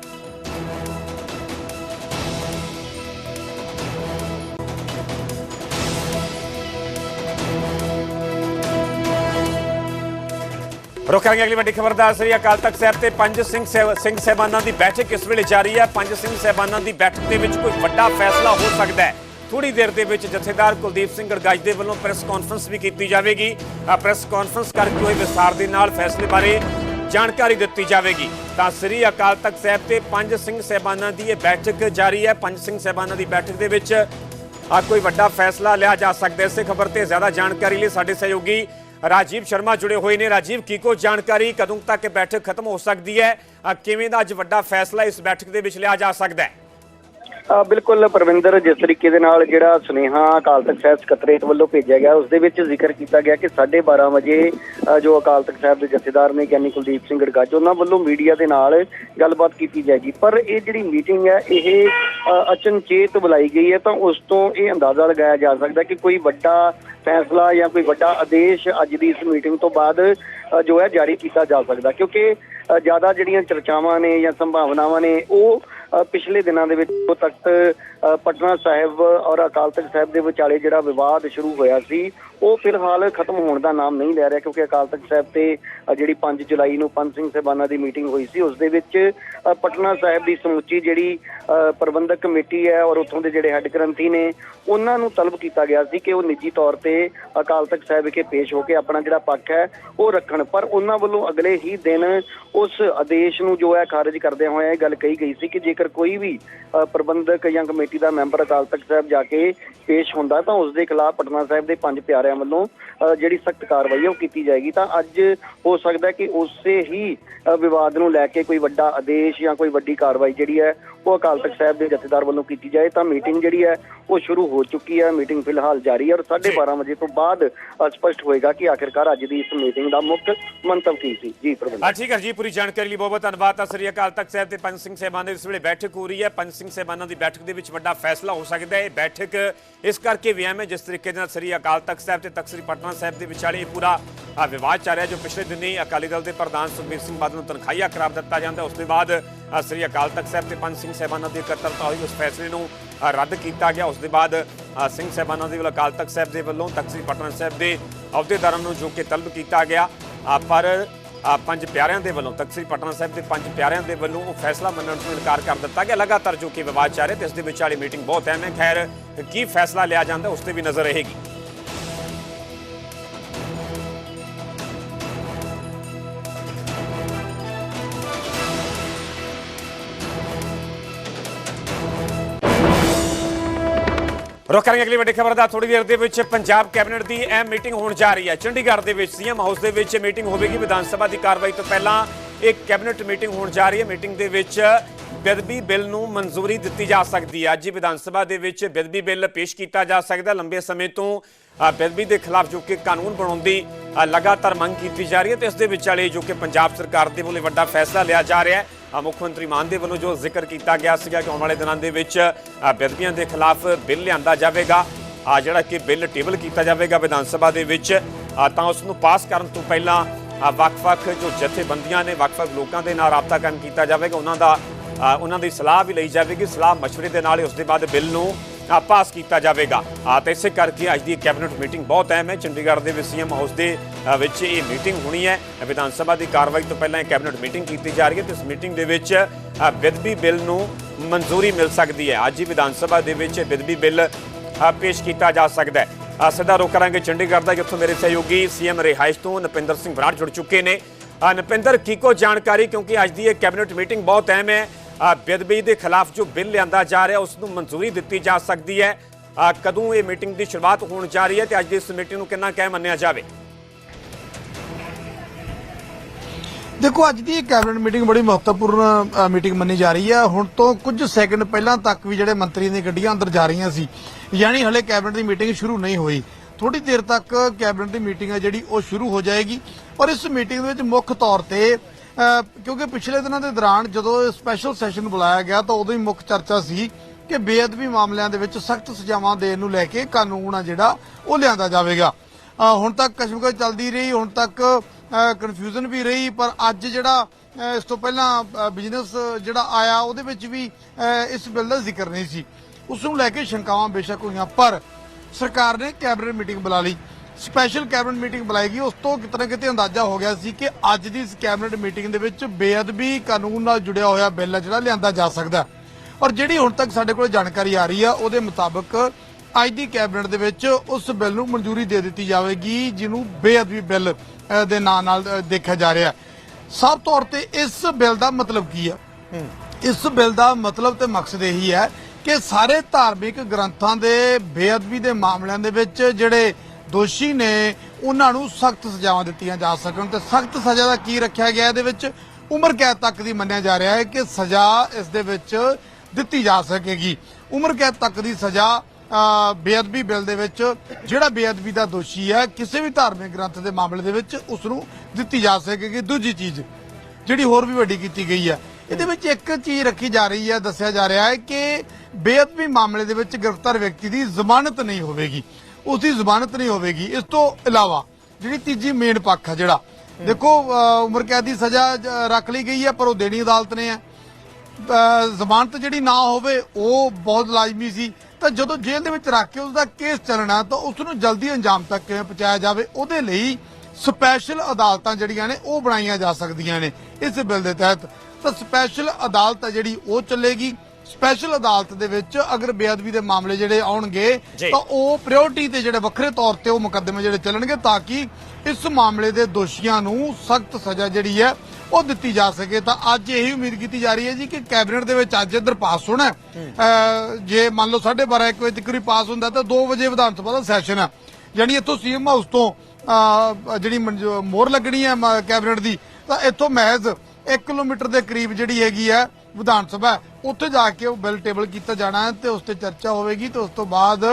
ਰੁਕ ਕਰਾਂਗੇ ਅਗਲੀ ਵੱਡੀ ਖਬਰ ਦਾ ਸ੍ਰੀ ਅਕਾਲ ਤਖਤ ਸਾਹਿਬ ਤੇ ਪੰਜ ਸਿੰਘ ਸਹਿਬ- ਸਿੰਘ ਸਹਿਬਾਨਾਂ ਦੀ ਬੈਠਕ ਇਸ ਵੇਲੇ ਜਾਰੀ ਹੈ। ਪੰਜ ਸਿੰਘ ਸਹਿਬਾਨਾਂ ਦੀ ਬੈਠਕ ਦੇ ਵਿੱਚ ਕੋਈ ਵੱਡਾ ਫੈਸਲਾ ਹੋ ਸਕਦਾ ਹੈ। ਥੋੜੀ ਦੇਰ ਦੇ ਵਿੱਚ ਜਥੇਦਾਰ ਕੁਲਦੀਪ ਸਿੰਘ ਗੜਗਾਜ ਦੇ ਵੱਲੋਂ ਪ੍ਰੈਸ ਕਾਨਫਰੰਸ ਵੀ ਕੀਤੀ ਜਾਵੇਗੀ। ਪ੍ਰੈਸ ਕਾਨਫਰੰਸ ਕਰਕੇ ਹੋਏ ਵਿਸਥਾਰ ਦੇ ਨਾਲ ਫੈਸਲੇ ਬਾਰੇ ਜਾਣਕਾਰੀ ਦਿੱਤੀ ਜਾਵੇਗੀ। ਤਾਂ ਸ੍ਰੀ ਅਕਾਲ ਤਖਤ ਸਾਹਿਬ ਤੇ ਪੰਜ ਸਿੰਘ ਸਹਿਬਾਨਾਂ ਦੀ ਇਹ ਬੈਠਕ ਜਾਰੀ ਹੈ। ਪੰਜ ਸਿੰਘ ਸਹਿਬਾਨਾਂ ਦੀ ਬੈਠਕ ਦੇ ਵਿੱਚ ਆ ਕੋਈ ਵੱਡਾ ਫੈਸਲਾ ਲਿਆ ਜਾ ਸਕਦਾ ਹੈ। ਇਸੇ ਖਬਰ ਤੇ ਜ਼ਿਆਦਾ ਜਾਣਕਾਰੀ ਲਈ ਸਾਡੇ ਸਹਿਯੋਗੀ ਰਾਜੀਵ ਸ਼ਰਮਾ ਜੁੜੇ ਹੋਏ ਨੇ। ਰਾਜੀਵ, ਕੀ ਕੋ ਜਾਣਕਾਰੀ? ਕਦੋਂ ਤੱਕ ਬੈਠਕ ਖਤਮ ਹੋ ਸਕਦੀ ਹੈ? ਕਿਵੇਂ ਦਾ ਅੱਜ ਵੱਡਾ ਫੈਸਲਾ ਇਸ ਬੈਠਕ ਦੇ ਵਿੱਚ ਲਿਆ ਜਾ ਸਕਦਾ ਹੈ? ਬਿਲਕੁਲ ਪਰਵਿੰਦਰ, ਜਿਸ ਤਰੀਕੇ ਦੇ ਨਾਲ ਜਿਹੜਾ ਸੁਨੇਹਾ ਅਕਾਲ ਤਖਤ ਸਾਹਿਬ ਸਕੱਤਰੇਤ ਵੱਲੋਂ ਭੇਜਿਆ ਗਿਆ, ਉਸ ਦੇ ਵਿੱਚ ਜ਼ਿਕਰ ਕੀਤਾ ਗਿਆ ਕਿ 12:30 ਵਜੇ ਜੋ ਅਕਾਲ ਤਖਤ ਸਾਹਿਬ ਦੇ ਜਥੇਦਾਰ ਨੇ ਗਿਆਨੀ ਕੁਲਦੀਪ ਸਿੰਘ ਗੜਗਾਜ, ਉਹਨਾਂ ਵੱਲੋਂ ਮੀਡੀਆ ਦੇ ਨਾਲ ਗੱਲਬਾਤ ਕੀਤੀ ਜਾਏਗੀ। ਪਰ ਇਹ ਜਿਹੜੀ ਮੀਟਿੰਗ ਹੈ, ਇਹ ਅਚਨਚੇਤ ਬੁਲਾਈ ਗਈ ਹੈ, ਤਾਂ ਉਸ ਤੋਂ ਇਹ ਅੰਦਾਜ਼ਾ ਲਗਾਇਆ ਜਾ ਸਕਦਾ ਕਿ ਕੋਈ ਵੱਡਾ ਫੈਸਲਾ ਜਾਂ ਕੋਈ ਵੱਡਾ ਆਦੇਸ਼ ਅੱਜ ਦੀ ਇਸ ਮੀਟਿੰਗ ਤੋਂ ਬਾਅਦ ਜੋ ਹੈ ਜਾਰੀ ਕੀਤਾ ਜਾ ਸਕਦਾ। ਕਿਉਂਕਿ ਜ਼ਿਆਦਾ ਜਿਹੜੀਆਂ ਚਰਚਾਵਾਂ ਨੇ ਜਾਂ ਸੰਭਾਵਨਾਵਾਂ ਨੇ, ਉਹ ਪਿਛਲੇ ਦਿਨਾਂ ਦੇ ਵਿੱਚ ਉਹ ਤਖਤ ਪਟਨਾ ਸਾਹਿਬ ਔਰ ਅਕਾਲ ਤਖਤ ਸਾਹਿਬ ਦੇ ਵਿਚਾਲੇ ਜਿਹੜਾ ਵਿਵਾਦ ਸ਼ੁਰੂ ਹੋਇਆ ਸੀ ਉਹ ਫਿਲਹਾਲ ਖਤਮ ਹੋਣ ਦਾ ਨਾਮ ਨਹੀਂ ਲੈ ਰਿਹਾ ਕਿਉਂਕਿ ਅਕਾਲ ਤਖਤ ਸਾਹਿਬ ਤੇ ਜਿਹੜੀ 5 ਜੁਲਾਈ ਨੂੰ ਪੰਜ ਸਿੰਘ ਸਾਹਿਬਾਨਾਂ ਦੀ ਮੀਟਿੰਗ ਹੋਈ ਸੀ, ਉਸ ਦੇ ਵਿੱਚ ਪਟਨਾ ਸਾਹਿਬ ਦੀ ਸਮੁੱਚੀ ਜਿਹੜੀ ਪ੍ਰਬੰਧਕ ਕਮੇਟੀ ਹੈ ਔਰ ਉੱਥੋਂ ਦੇ ਜਿਹੜੇ ਹੈੱਡ ਗ੍ਰੰਥੀ ਨੇ, ਉਹਨਾਂ ਨੂੰ ਤਲਬ ਕੀਤਾ ਗਿਆ ਸੀ ਕਿ ਉਹ ਨਿੱਜੀ ਤੌਰ ਤੇ ਅਕਾਲ ਤਖਤ ਸਾਹਿਬ ਵਿਖੇ ਪੇਸ਼ ਹੋ ਕੇ ਆਪਣਾ ਜਿਹੜਾ ਪੱਖ ਹੈ, ਉਹ ਰੱਖਣ। ਪਰ ਉਹਨਾਂ ਵੱਲੋਂ ਅਗਲੇ ਹੀ ਦਿਨ ਉਸ ਆਦੇਸ਼ ਨੂੰ ਜੋ ਹੈ ਖਾਰਜ ਕਰਦੇ ਹੋਏ ਇਹ ਗੱਲ ਕਹੀ ਗਈ ਸੀ ਕਿ ਜੇਕਰ ਕੋਈ ਵੀ ਪ੍ਰਬੰਧਕ ਜਾਂ ਕਮੇਟੀ ਦਾ ਮੈਂਬਰ ਅਕਾਲ ਤਖਤ ਸਾਹਿਬ ਜਾ ਕੇ ਪੇਸ਼ ਹੁੰਦਾ ਤਾਂ ਉਸ ਦੇ ਖਿਲਾਫ ਪਟਨਾ ਸਾਹਿਬ ਦੇ ਪੰਜ ਪਿਆਰੇ ਪਿਆਰਿਆਂ ਵੱਲੋਂ ਅ, ਜਿਹੜੀ ਸਖਤ ਕਾਰਵਾਈ ਹੈ ਉਹ ਕੀਤੀ ਜਾਏਗੀ। ਤਾਂ ਅੱਜ ਹੋ ਸਕਦਾ ਕਿ ਉਸੇ ਹੀ ਵਿਵਾਦ ਨੂੰ ਲੈ ਕੇ ਕੋਈ ਵੱਡਾ ਆਦੇਸ਼ ਜਾਂ ਕੋਈ ਵੱਡੀ ਕਾਰਵਾਈ ਜਿਹੜੀ ਹੈ ਉਹ ਅਕਾਲ ਤਖਤ ਸਾਹਿਬ ਦੇ ਜਥੇਦਾਰ ਵੱਲੋਂ ਕੀਤੀ ਜਾਏ ਤਾਂ ਮੀਟਿੰਗ ਜਿਹੜੀ ਹੈ ਉਹ ਸ਼ੁਰੂ ਹੋ ਚੁੱਕੀ ਹੈ। ਮੀਟਿੰਗ ਫਿਲਹਾਲ ਜਾਰੀ ਹੈ ਔਰ 12:30 ਵਜੇ ਤੋਂ ਬਾਅਦ ਸਪਸ਼ਟ ਹੋਏਗਾ ਕਿ ਆਖਿਰਕਾਰ ਅੱਜ ਦੀ ਇਸ ਮੀਟਿੰਗ ਦਾ ਮੁੱਖ ਮੰਤਵ ਕੀ ਸੀ। ਜੀ ਪ੍ਰਬੰਧਕ। ਆ ਠੀਕ ਹੈ ਜੀ ਪੂਰੀ ਜਾਣਕਾਰੀ ਲਈ ਬਹੁਤ ਬਹੁਤ ਧੰਨਵਾਦ। ਤਾਂ ਸ੍ਰੀ ਅਕਾਲ ਤਖਤ ਸਾਹਿਬ ਤੇ ਪੰਜ ਸਿੰਘ ਸਾਹਿਬਾਨ ਦੇ ਇਸ ਵੇਲੇ ਬੈਠਕ ਹੋ ਰਹੀ ਹੈ। ਪੰਜ ਸਿੰਘ ਸਾਹਿਬਾਨਾਂ ਦੀ ਬੈਠਕ ਦੇ ਵਿੱਚ ਵੱਡਾ ਫੈਸਲਾ ਹੋ ਸਕਦਾ ਹੈ। ਇਹ ਬੈਠਕ ਇਸ ਕਰਕੇ ਵੀ ਹੈ ਜਿਸ ਤਰੀਕੇ ਦੇ ਨਾਲ ਸ੍ਰੀ ਅਕਾਲ ਤਖਤ ਸਾਹਿਬ ਤੇ ਤਖਤ ਪਟਨਾ ਸਾਹਿਬ ਦੇ ਵਿਚਾਲੇ ਪੂਰਾ ਵਿਵਾਦ ਚੱਲ ਰਿਹਾ ਜੋ ਪਿਛਲੇ ਦਿਨੀ ਅਕਾਲੀ ਦਲ ਦੇ ਪ੍ਰਧਾਨ ਸੁਖਬੀਰ ਸਿੰਘ ਬਾਦਲ ਨੂੰ ਤਨਖਾਹੀਆ ਕਰਾਰ ਦਿੱਤਾ ਜਾਂਦਾ ਉਸ ਤੋਂ ਬਾਅਦ ਸ੍ਰੀ ਅਕਾਲ ਤਖਤ ਸਾਹਿਬ ਤੇ ਪੰਜ ਸਿੰਘ ਸਿੰਘ ਸਾਹਿਬਾਨਾਂ ਦੀ ਇਕੱਤਰਤਾ ਹੋਈ ਉਸ ਫੈਸਲੇ ਨੂੰ ਰੱਦ ਕੀਤਾ ਗਿਆ। ਉਸ ਦੇ ਬਾਅਦ ਸਿੰਘ ਸਾਹਿਬਾਨਾਂ ਦੇ ਵੱਲੋਂ ਅਕਾਲ ਤਖਤ ਸਾਹਿਬ ਦੇ ਵੱਲੋਂ ਤਖਸ਼ੀ ਪਟਨਾ ਸਾਹਿਬ ਦੇ ਅਹੁਦੇਦਾਰਾਂ ਨੂੰ ਜੋ ਕਿ ਤਲਬ ਕੀਤਾ ਗਿਆ ਪਰ ਪੰਜ ਪਿਆਰਿਆਂ ਦੇ ਵੱਲੋਂ, ਤਖਤ ਪਟਨਾ ਸਾਹਿਬ ਦੇ ਪੰਜ ਪਿਆਰਿਆਂ ਦੇ ਵੱਲੋਂ ਉਹ ਫੈਸਲਾ ਮੰਨਣ ਤੋਂ ਇਨਕਾਰ ਕਰ ਦਿੱਤਾ ਗਿਆ। ਲਗਾਤਾਰ ਜੋ ਕਿ ਵਿਵਾਦ ਚੱਲ ਰਿਹਾ, ਤੇ ਇਸ ਦੇ ਵਿਚਾਲੇ ਮੀਟਿੰਗ ਬਹੁਤ ਅਹਿਮ ਹੈ। ਖੈਰ, ਕੀ ਫੈਸਲਾ ਲਿਆ ਜਾਂਦਾ, ਉਸ ਤੇ ਵੀ ਨਜ਼ਰ ਰਹੇਗੀ। ਰੁਕ ਕਰਾਂਗੇ ਅਗਲੀ ਵੱਡੀ ਖਬਰ ਦਾ। ਥੋੜੀ ਦੇਰ ਦੇ ਵਿੱਚ ਪੰਜਾਬ ਕੈਬਨਿਟ ਦੀ ਅਹਿਮ ਮੀਟਿੰਗ ਹੋਣ ਜਾ ਰਹੀ ਹੈ। ਚੰਡੀਗੜ੍ਹ ਦੇ ਵਿੱਚ ਸੀਐਮ ਹਾਊਸ ਦੇ ਵਿੱਚ ਮੀਟਿੰਗ ਹੋਵੇਗੀ। ਵਿਧਾਨ ਸਭਾ ਦੀ ਕਾਰਵਾਈ ਤੋਂ ਪਹਿਲਾਂ ਇੱਕ ਕੈਬਨਿਟ ਮੀਟਿੰਗ ਹੋਣ ਜਾ ਰਹੀ ਹੈ। ਮੀਟਿੰਗ ਦੇ ਵਿੱਚ ਬਿਦਬੀ ਬਿੱਲ ਨੂੰ ਮਨਜ਼ੂਰੀ ਦਿੱਤੀ ਜਾ ਸਕਦੀ ਹੈ। ਅੱਜ ਹੀ ਵਿਧਾਨ ਸਭਾ ਦੇ ਵਿੱਚ ਬਿਦਬੀ ਬਿੱਲ ਪੇਸ਼ ਕੀਤਾ ਜਾ ਸਕਦਾ। ਲੰਬੇ ਸਮੇਂ ਤੋਂ ਅ, ਬਿਦਬੀ ਦੇ ਖਿਲਾਫ ਜੋ ਕਿ ਕਾਨੂੰਨ ਬਣਾਉਣ ਦੀ ਲਗਾਤਾਰ ਮੰਗ ਕੀਤੀ ਜਾ ਰਹੀ ਹੈ ਤੇ ਇਸ ਦੇ ਵਿਚਾਲੇ ਜੋ ਕਿ ਪੰਜਾਬ ਸਰਕਾਰ ਦੇ ਵੱਲੋਂ ਵੱਡਾ ਫੈਸਲਾ ਲਿਆ ਜਾ ਰਿਹਾ ਹੈ। ਮੁੱਖ ਮੰਤਰੀ ਮਾਨ ਦੇ ਵੱਲੋਂ ਜੋ ਜ਼ਿਕਰ ਕੀਤਾ ਗਿਆ ਸੀਗਾ ਕਿ ਆਉਣ ਵਾਲੇ ਦਿਨਾਂ ਦੇ ਵਿੱਚ ਅ, ਦੇ ਖਿਲਾਫ ਬਿੱਲ ਲਿਆਂਦਾ ਜਾਵੇਗਾ ਆ ਜਿਹੜਾ ਕਿ ਬਿੱਲ ਟੇਬਲ ਕੀਤਾ ਜਾਵੇਗਾ ਵਿਧਾਨ ਸਭਾ ਦੇ ਵਿੱਚ ਤਾਂ ਉਸ ਨੂੰ ਪਾਸ ਕਰਨ ਤੋਂ ਪਹਿਲਾਂ ਵੱਖ-ਵੱਖ ਜੋ ਜਥੇਬੰਦੀਆਂ ਨੇ ਵੱਖ-ਵੱਖ ਲੋਕਾਂ ਦੇ ਨਾਲ ਰਾਬਤਾ ਕਰਨ ਕੀਤਾ ਜਾਵੇਗਾ ਉਹਨਾਂ ਦਾ ਉਹਨਾਂ ਦੀ ਸਲਾਹ ਵੀ ਲਈ ਜਾਵੇਗੀ ਸਲਾਹ ਮਸ਼ਵਰੇ ਦੇ ਨਾਲ ਹੀ ਉਸ ਦੇ ਬਾਅਦ ਬਿੱਲ ਨੂੰ ਪਾਸ ਕੀਤਾ ਜਾਵੇਗਾ। ਆ ਤੇ ਇਸੇ ਕਰਕੇ ਅੱਜ ਦੀ ਕੈਬਨਿਟ ਮੀਟਿੰਗ ਬਹੁਤ ਅਹਿਮ ਹੈ। ਚੰਡੀਗੜ੍ਹ ਦੇ ਵਿੱਚ ਸੀਐਮ ਹਾਊਸ ਦੇ ਵਿੱਚ ਇਹ ਮੀਟਿੰਗ ਹੋਣੀ ਹੈ। ਵਿਧਾਨ ਸਭਾ ਦੀ ਕਾਰਵਾਈ ਤੋਂ ਪਹਿਲਾਂ ਇਹ ਕੈਬਨਿਟ ਮੀਟਿੰਗ ਕੀਤੀ ਜਾ ਰਹੀ ਹੈ ਤੇ ਇਸ ਮੀਟਿੰਗ ਦੇ ਵਿੱਚ ਅ, ਬਿਦਬੀ ਬਿੱਲ ਨੂੰ ਮਨਜ਼ੂਰੀ ਮਿਲ ਸਕਦੀ ਹੈ। ਅੱਜ ਹੀ ਵਿਧਾਨ ਸਭਾ ਦੇ ਵਿੱਚ ਬਿਦਬੀ ਬਿੱਲ ਪੇਸ਼ ਕੀਤਾ ਜਾ ਸਕਦਾ ਹੈ। ਸਿੱਧਾ ਰੁਕ ਕਰਾਂਗੇ ਚੰਡੀਗੜ੍ਹ ਦਾ ਜਿੱਥੋਂ ਮੇਰੇ ਸਹਿਯੋਗੀ ਸੀਐਮ ਰਿਹਾਇਸ਼ ਤੋਂ ਨਪਿੰਦਰ ਸਿੰਘ ਬਰਾੜ ਜੁੜ ਚੁੱਕੇ ਨੇ। ਅ, ਨਪਿੰਦਰ ਕੀ ਕੋ ਜਾਣਕਾਰੀ? ਕਿਉਂਕਿ ਅੱਜ ਦੀ ਇਹ ਕੈਬਨਿਟ ਮੀਟਿੰਗ ਬਹੁਤ ਅਹਿਮ ਹੈ। ਬਿਦਬੀ ਦੇ ਖਿਲਾਫ ਜੋ ਬਿੱਲ ਲਿਆਂਦਾ ਜਾ ਰਿਹਾ, ਉਸ ਨੂੰ ਮਨਜ਼ੂਰੀ ਦਿੱਤੀ ਜਾ ਸਕਦੀ ਹੈ। ਕਦੋਂ ਇਹ ਮੀਟਿੰਗ ਦੀ ਸ਼ੁਰੂਆਤ ਹੋਣ ਜਾ ਰਹੀ ਹੈ ਤੇ ਅੱਜ ਦੀ ਇਸ ਮੀਟਿੰਗ ਨੂੰ ਕਿੰਨਾ ਕਹਿ ਮੰਨਿਆ ਜਾਵੇ? ਦੇਖੋ, ਅੱਜ ਦੀ ਕੈਬਨਿਟ ਮੀਟਿੰਗ ਬੜੀ ਮਹੱਤਵਪੂਰਨ ਮੀਟਿੰਗ ਮੰਨੀ ਜਾ ਰਹੀ ਹੈ। ਹੁਣ ਤੋਂ ਕੁਝ ਸੈਕਿੰਡ ਪਹਿਲਾਂ ਤੱਕ ਵੀ ਜਿਹੜੇ ਮੰਤਰੀ ਦੀਆਂ ਗੱਡੀਆਂ ਅੰਦਰ ਜਾ ਰਹੀਆਂ ਸੀ, ਯਾਨੀ ਹਲੇ ਕੈਬਨਿਟ ਦੀ ਮੀਟਿੰਗ ਸ਼ੁਰੂ ਨਹੀਂ ਹੋਈ। ਥੋੜੀ ਦੇਰ ਤੱਕ ਕੈਬਨਿਟ ਦੀ ਮੀਟਿੰਗ ਹੈ ਜਿਹੜੀ, ਉਹ ਸ਼ੁਰੂ ਹੋ ਜਾਏਗੀ। ਔਰ ਇਸ ਮੀਟਿੰਗ ਦੇ ਵਿੱਚ ਮੁੱਖ ਤੌਰ ਤੇ ਕਿਉਂਕਿ ਪਿਛਲੇ ਦਿਨਾਂ ਦੇ ਦੌਰਾਨ ਜਦੋਂ ਇਹ ਸਪੈਸ਼ਲ ਸੈਸ਼ਨ ਬੁਲਾਇਆ ਗਿਆ ਤਾਂ ਉਦੋਂ ਹੀ ਮੁੱਖ ਚਰਚਾ ਸੀ ਕਿ ਬੇਅਦਬੀ ਮਾਮਲਿਆਂ ਦੇ ਵਿੱਚ ਸਖਤ ਸਜ਼ਾਵਾਂ ਦੇਣ ਨੂੰ ਲੈ ਕੇ ਕਾਨੂੰਨ ਆ ਜਿਹੜਾ, ਉਹ ਲਿਆਂਦਾ ਜਾਵੇਗਾ। ਹੁਣ ਤੱਕ ਕਸ਼ਮਕਸ਼ ਚੱਲਦੀ ਰਹੀ, ਹੁਣ ਤੱਕ ਕਨਫਿਊਜ਼ਨ ਵੀ ਰਹੀ, ਪਰ ਅੱਜ ਜਿਹੜਾ ਇਸ ਤੋਂ ਪਹਿਲਾਂ ਬਿਜ਼ਨਸ ਜਿਹੜਾ ਆਇਆ, ਉਹਦੇ ਵਿੱਚ ਵੀ ਇਸ ਬਿੱਲ ਦਾ ਜ਼ਿਕਰ ਨਹੀਂ ਸੀ। ਉਸ ਨੂੰ ਲੈ ਕੇ ਸ਼ੰਕਾਵਾਂ ਬੇਸ਼ੱਕ ਹੋਈਆਂ, ਪਰ ਸਰਕਾਰ ਨੇ ਕੈਬਨਿਟ ਮੀਟਿੰਗ ਬੁਲਾ ਲਈ। ਸਪੈਸ਼ਲ ਕੈਬਨਿਟ ਮੀਟਿੰਗ ਬੁਲਾਈ ਗਈ। ਉਸ ਤੋਂ ਕਿਤੇ ਕਿਤੇ ਅੰਦਾਜ਼ਾ ਹੋ ਗਿਆ ਸੀ ਕਿ ਅੱਜ ਦੀ ਇਸ ਕੈਬਨਿਟ ਮੀਟਿੰਗ ਦੇ ਵਿੱਚ ਬੇਅਦਬੀ ਕਾਨੂੰਨ ਨਾਲ ਜੁੜਿਆ ਹੋਇਆ ਬਿੱਲ ਜਿਹੜਾ ਲਿਆਂਦਾ ਜਾ ਸਕਦਾ ਔਰ ਜਿਹੜੀ ਹੁਣ ਤੱਕ ਸਾਡੇ ਕੋਲ ਜਾਣਕਾਰੀ ਆ ਰਹੀ ਆ, ਉਹਦੇ ਮੁਤਾਬਕ ਅੱਜ ਦੀ ਕੈਬਨਿਟ ਦੇ ਵਿੱਚ ਉਸ ਬਿੱਲ ਨੂੰ ਮਨਜ਼ੂਰੀ ਦੇ ਦਿੱਤੀ ਜਾਵੇਗੀ, ਜਿਹਨੂੰ ਬੇਅਦਬੀ ਬਿੱਲ ਦੇ ਨਾਂ ਨਾਲ ਦੇਖਿਆ ਜਾ ਰਿਹਾ ਹੈ। ਸਾਫ਼ ਤੌਰ ਤੇ ਇਸ ਬਿੱਲ ਦਾ ਮਤਲਬ ਕੀ ਆ? ਇਸ ਬਿੱਲ ਦਾ ਮਤਲਬ ਤੇ ਮਕਸਦ ਇਹੀ ਹੈ ਕਿ ਸਾਰੇ ਧਾਰਮਿਕ ਗ੍ਰੰਥਾਂ ਦੇ ਬੇਅਦਬੀ ਦੇ ਮਾਮਲਿਆਂ ਦੇ ਵਿੱਚ ਜਿਹੜੇ ਦੋਸ਼ੀ ਨੇ ਉਹਨਾਂ ਨੂੰ ਸਖਤ ਸਜ਼ਾਵਾਂ ਦਿੱਤੀਆਂ ਜਾ ਸਕਣ ਤੇ ਸਖਤ ਸਜ਼ਾ ਦਾ ਕੀ ਰੱਖਿਆ ਗਿਆ ਇਹਦੇ ਵਿੱਚ ਉਮਰ ਕੈਦ ਤੱਕ ਦੀ ਮੰਨਿਆ ਜਾ ਰਿਹਾ ਹੈ ਕਿ ਸਜ਼ਾ ਇਸ ਦੇ ਵਿੱਚ ਦਿੱਤੀ ਜਾ ਸਕੇਗੀ। ਉਮਰ ਕੈਦ ਤੱਕ ਦੀ ਸਜ਼ਾ ਬੇਅਦਬੀ ਬਿੱਲ ਦੇ ਵਿੱਚ, ਜਿਹੜਾ ਬੇਅਦਬੀ ਦਾ ਦੋਸ਼ੀ ਹੈ, ਕਿਸੇ ਵੀ ਧਾਰਮਿਕ ਗ੍ਰੰਥ ਦੇ ਮਾਮਲੇ ਦੇ ਵਿੱਚ ਉਸ ਨੂੰ ਦਿੱਤੀ ਜਾ ਸਕੇਗੀ। ਦੂਜੀ ਚੀਜ਼, ਜਿਹੜੀ ਹੋਰ ਵੀ ਵੱਡੀ ਕੀਤੀ ਗਈ ਹੈ, ਇਹਦੇ ਵਿੱਚ ਇੱਕ ਚੀਜ਼ ਰੱਖੀ ਜਾ ਰਹੀ ਹੈ, ਦੱਸਿਆ ਜਾ ਰਿਹਾ ਹੈ ਕਿ ਬੇਅਦਬੀ ਮਾਮਲੇ ਦੇ ਵਿੱਚ ਗ੍ਰਿਫਤਾਰ ਵਿਅਕਤੀ ਦੀ ਜ਼ਮਾਨਤ ਨਹੀਂ ਹੋਵੇਗੀ। ਉਸ ਦੀ ਜ਼ਮਾਨਤ ਨਹੀਂ ਹੋਵੇਗੀ। ਇਸ ਤੋਂ ਇਲਾਵਾ ਜਿਹੜੀ ਤੀਜੀ ਮੇਨ ਪੱਖ ਹੈ ਜਿਹੜਾ, ਦੇਖੋ ਉਮਰ ਕੈਦ ਦੀ ਸਜ਼ਾ ਰੱਖ ਲਈ ਗਈ ਹੈ ਪਰ ਉਹ ਦੇਣੀ ਅਦਾਲਤ ਨੇ ਹੈ ਜ਼ਮਾਨਤ ਜਿਹੜੀ ਨਾ ਹੋਵੇ, ਉਹ ਬਹੁਤ ਲਾਜ਼ਮੀ ਸੀ। ਤਾਂ ਜਦੋਂ ਜੇਲ੍ਹ ਦੇ ਵਿੱਚ ਰੱਖ ਕੇ ਉਸ ਦਾ ਕੇਸ ਚੱਲਣਾ, ਤਾਂ ਉਸ ਨੂੰ ਜਲਦੀ ਅੰਜਾਮ ਤੱਕ ਕਿਵੇਂ ਪਹੁੰਚਾਇਆ ਜਾਵੇ, ਉਹਦੇ ਲਈ ਸਪੈਸ਼ਲ ਅਦਾਲਤਾਂ ਜਿਹੜੀਆਂ ਨੇ, ਉਹ ਬਣਾਈਆਂ ਜਾ ਸਕਦੀਆਂ ਨੇ ਇਸ ਬਿੱਲ ਦੇ ਤਹਿਤ। ਤਾਂ ਸਪੈਸ਼ਲ ਅਦਾਲਤ ਆ ਜਿਹੜੀ, ਉਹ ਚੱਲੇਗੀ। ਸਪੈਸ਼ਲ ਅਦਾਲਤ ਦੇ ਵਿੱਚ ਅਗਰ ਬੇਅਦਬੀ ਦੇ ਮਾਮਲੇ ਜਿਹੜੇ ਆਉਣਗੇ। ਤਾਂ ਉਹ ਪ੍ਰਾਇੋਰਟੀ ਤੇ ਜਿਹੜੇ ਵੱਖਰੇ ਤੌਰ ਤੇ ਉਹ ਮੁਕੱਦਮੇ ਜਿਹੜੇ ਚੱਲਣਗੇ ਤਾਂ ਕਿ ਇਸ ਮਾਮਲੇ ਦੇ ਦੋਸ਼ੀਆਂ ਨੂੰ ਸਖਤ ਸਜ਼ਾ ਜਿਹੜੀ ਹੈ ਉਹ ਦਿੱਤੀ ਜਾ ਸਕੇ। ਤਾਂ ਅੱਜ ਇਹੀ ਉਮੀਦ ਕੀਤੀ ਜਾ ਰਹੀ ਹੈ ਜੀ ਕਿ ਕੈਬਨਿਟ ਦੇ ਵਿੱਚ ਅੱਜ ਇੱਧਰ ਪਾਸ ਹੋਣਾ ਜੇ ਮੰਨ ਲਓ 12:30 1 ਵਜੇ ਤੱਕ ਹੀ ਪਾਸ ਹੁੰਦਾ ਤਾਂ 2 ਵਜੇ ਵਿਧਾਨ ਸਭਾ ਦਾ ਸੈਸ਼ਨ ਹੈ। ਜਾਨੀ ਇੱਥੋਂ ਸੀਐਮ ਹਾਊਸ ਤੋਂ ਜਿਹੜੀ ਮੋਹਰ ਲੱਗਣੀ ਹੈ ਕੈਬਨਿਟ ਦੀ ਤਾਂ ਇੱਥੋਂ ਮਹਿਜ਼ 1 ਕਿਲੋਮੀਟਰ ਦੇ ਕਰੀਬ ਜਿਹੜੀ ਹੈਗੀ ਹੈ ਵਿਧਾਨ ਸਭਾ ਉੱਥੇ ਜਾ ਕੇ ਉਹ ਬਿੱਲ ਟੇਬਲ ਕੀਤਾ ਜਾਣਾ ਹੈ ਤੇ ਉਸ ਤੇ ਚਰਚਾ ਹੋਵੇਗੀ ਤੇ ਉਸ ਤੋਂ ਬਾਅਦ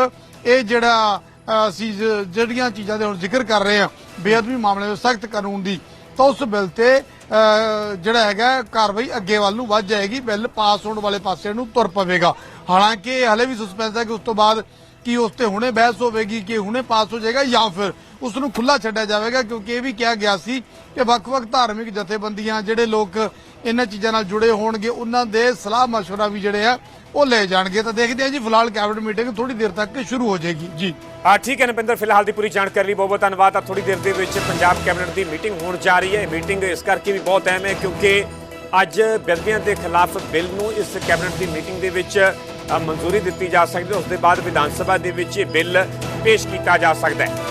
ਇਹ ਜਿਹੜਾ ਅਸੀਂ ਜਿਹੜੀਆਂ ਚੀਜ਼ਾਂ ਦੇ ਹੁਣ ਜ਼ਿਕਰ ਕਰ ਰਹੇ ਹਾਂ, ਬੇਅਦਬੀ ਮਾਮਲੇ ਵਿੱਚ ਸਖਤ ਕਾਨੂੰਨ ਦੀ, ਤਾਂ ਉਸ ਬਿੱਲ ਤੇ ਜਿਹੜਾ ਹੈਗਾ ਕਾਰਵਾਈ ਅੱਗੇ ਵੱਲ ਨੂੰ ਵੱਧ ਜਾਏਗੀ, ਬਿੱਲ ਪਾਸ ਹੋਣ ਵਾਲੇ ਪਾਸੇ ਨੂੰ ਤੁਰ ਪਵੇਗਾ। ਹਾਲਾਂਕਿ ਹਲੇ ਵੀ ਸਸਪੈਂਸ ਹੈ ਕਿ ਉਸ ਤੋਂ ਬਾਅਦ ਕੀ ਉਸ ਤੇ ਹੁਣੇ ਬਹਿਸ ਹੋਵੇਗੀ, ਕਿ ਹੁਣੇ ਪਾਸ ਹੋ ਜਾਏਗਾ ਜਾਂ ਫਿਰ ਉਸ ਨੂੰ ਖੁੱਲਾ ਛੱਡਿਆ ਜਾਵੇਗਾ ਕਿਉਂਕਿ ਇਹ ਵੀ ਕਿਹਾ ਗਿਆ ਸੀ ਕਿ ਵੱਖ-ਵੱਖ ਧਾਰਮਿਕ ਜਥੇਬੰਦੀਆਂ ਜਿਹੜੇ ਲੋਕ ਇਹਨਾਂ ਚੀਜ਼ਾਂ ਨਾਲ ਜੁੜੇ ਹੋਣਗੇ ਉਹਨਾਂ ਦੇ ਸਲਾਹ مشورہ ਵੀ ਜਿਹੜੇ ਆ ਉਹ ਲੈ ਜਾਣਗੇ ਤਾਂ ਦੇਖਦੇ ਹਾਂ ਜੀ ਫਿਲਹਾਲ ਕੈਬਨਿਟ ਮੀਟਿੰਗ ਥੋੜੀ ਦੇਰ ਤੱਕ ਸ਼ੁਰੂ ਹੋ ਜਾਏਗੀ ਜੀ ਆ ਠੀਕ ਹੈ ਨਪਿੰਦਰ ਫਿਲਹਾਲ ਦੀ ਪੂਰੀ ਜਾਣਕਾਰੀ ਲਈ ਬਹੁਤ ਬਹੁਤ ਧੰਨਵਾਦ ਆ ਥੋੜੀ ਦੇਰ ਦੇ ਵਿੱਚ ਪੰਜਾਬ ਕੈਬਨਿਟ ਦੀ ਮੀਟਿੰਗ ਹੋਣ ਜਾ ਰਹੀ ਹੈ ਇਹ ਮੀਟਿੰਗ ਇਸ ਕਰਕੇ ਵੀ ਬਹੁਤ ਅਹਿਮ ਹੈ ਕਿਉਂਕਿ ਅੱਜ ਬੇਅਦਬੀਆਂ ਦੇ ਖਿਲਾਫ ਬਿੱਲ ਨੂੰ ਇਸ ਕੈਬਨਿਟ ਦੀ ਮੀਟਿੰਗ ਦੇ ਵਿੱਚ ਅ, ਮਨਜ਼ੂਰੀ ਦਿੱਤੀ ਜਾ ਸਕਦੀ ਹੈ ਉਸ ਦੇ ਬਾਅਦ ਵਿਧਾਨ ਸਭਾ ਦੇ ਵਿੱਚ ਇਹ ਬਿੱਲ ਪੇਸ਼ ਕੀਤਾ ਜਾ ਸਕਦਾ ਹੈ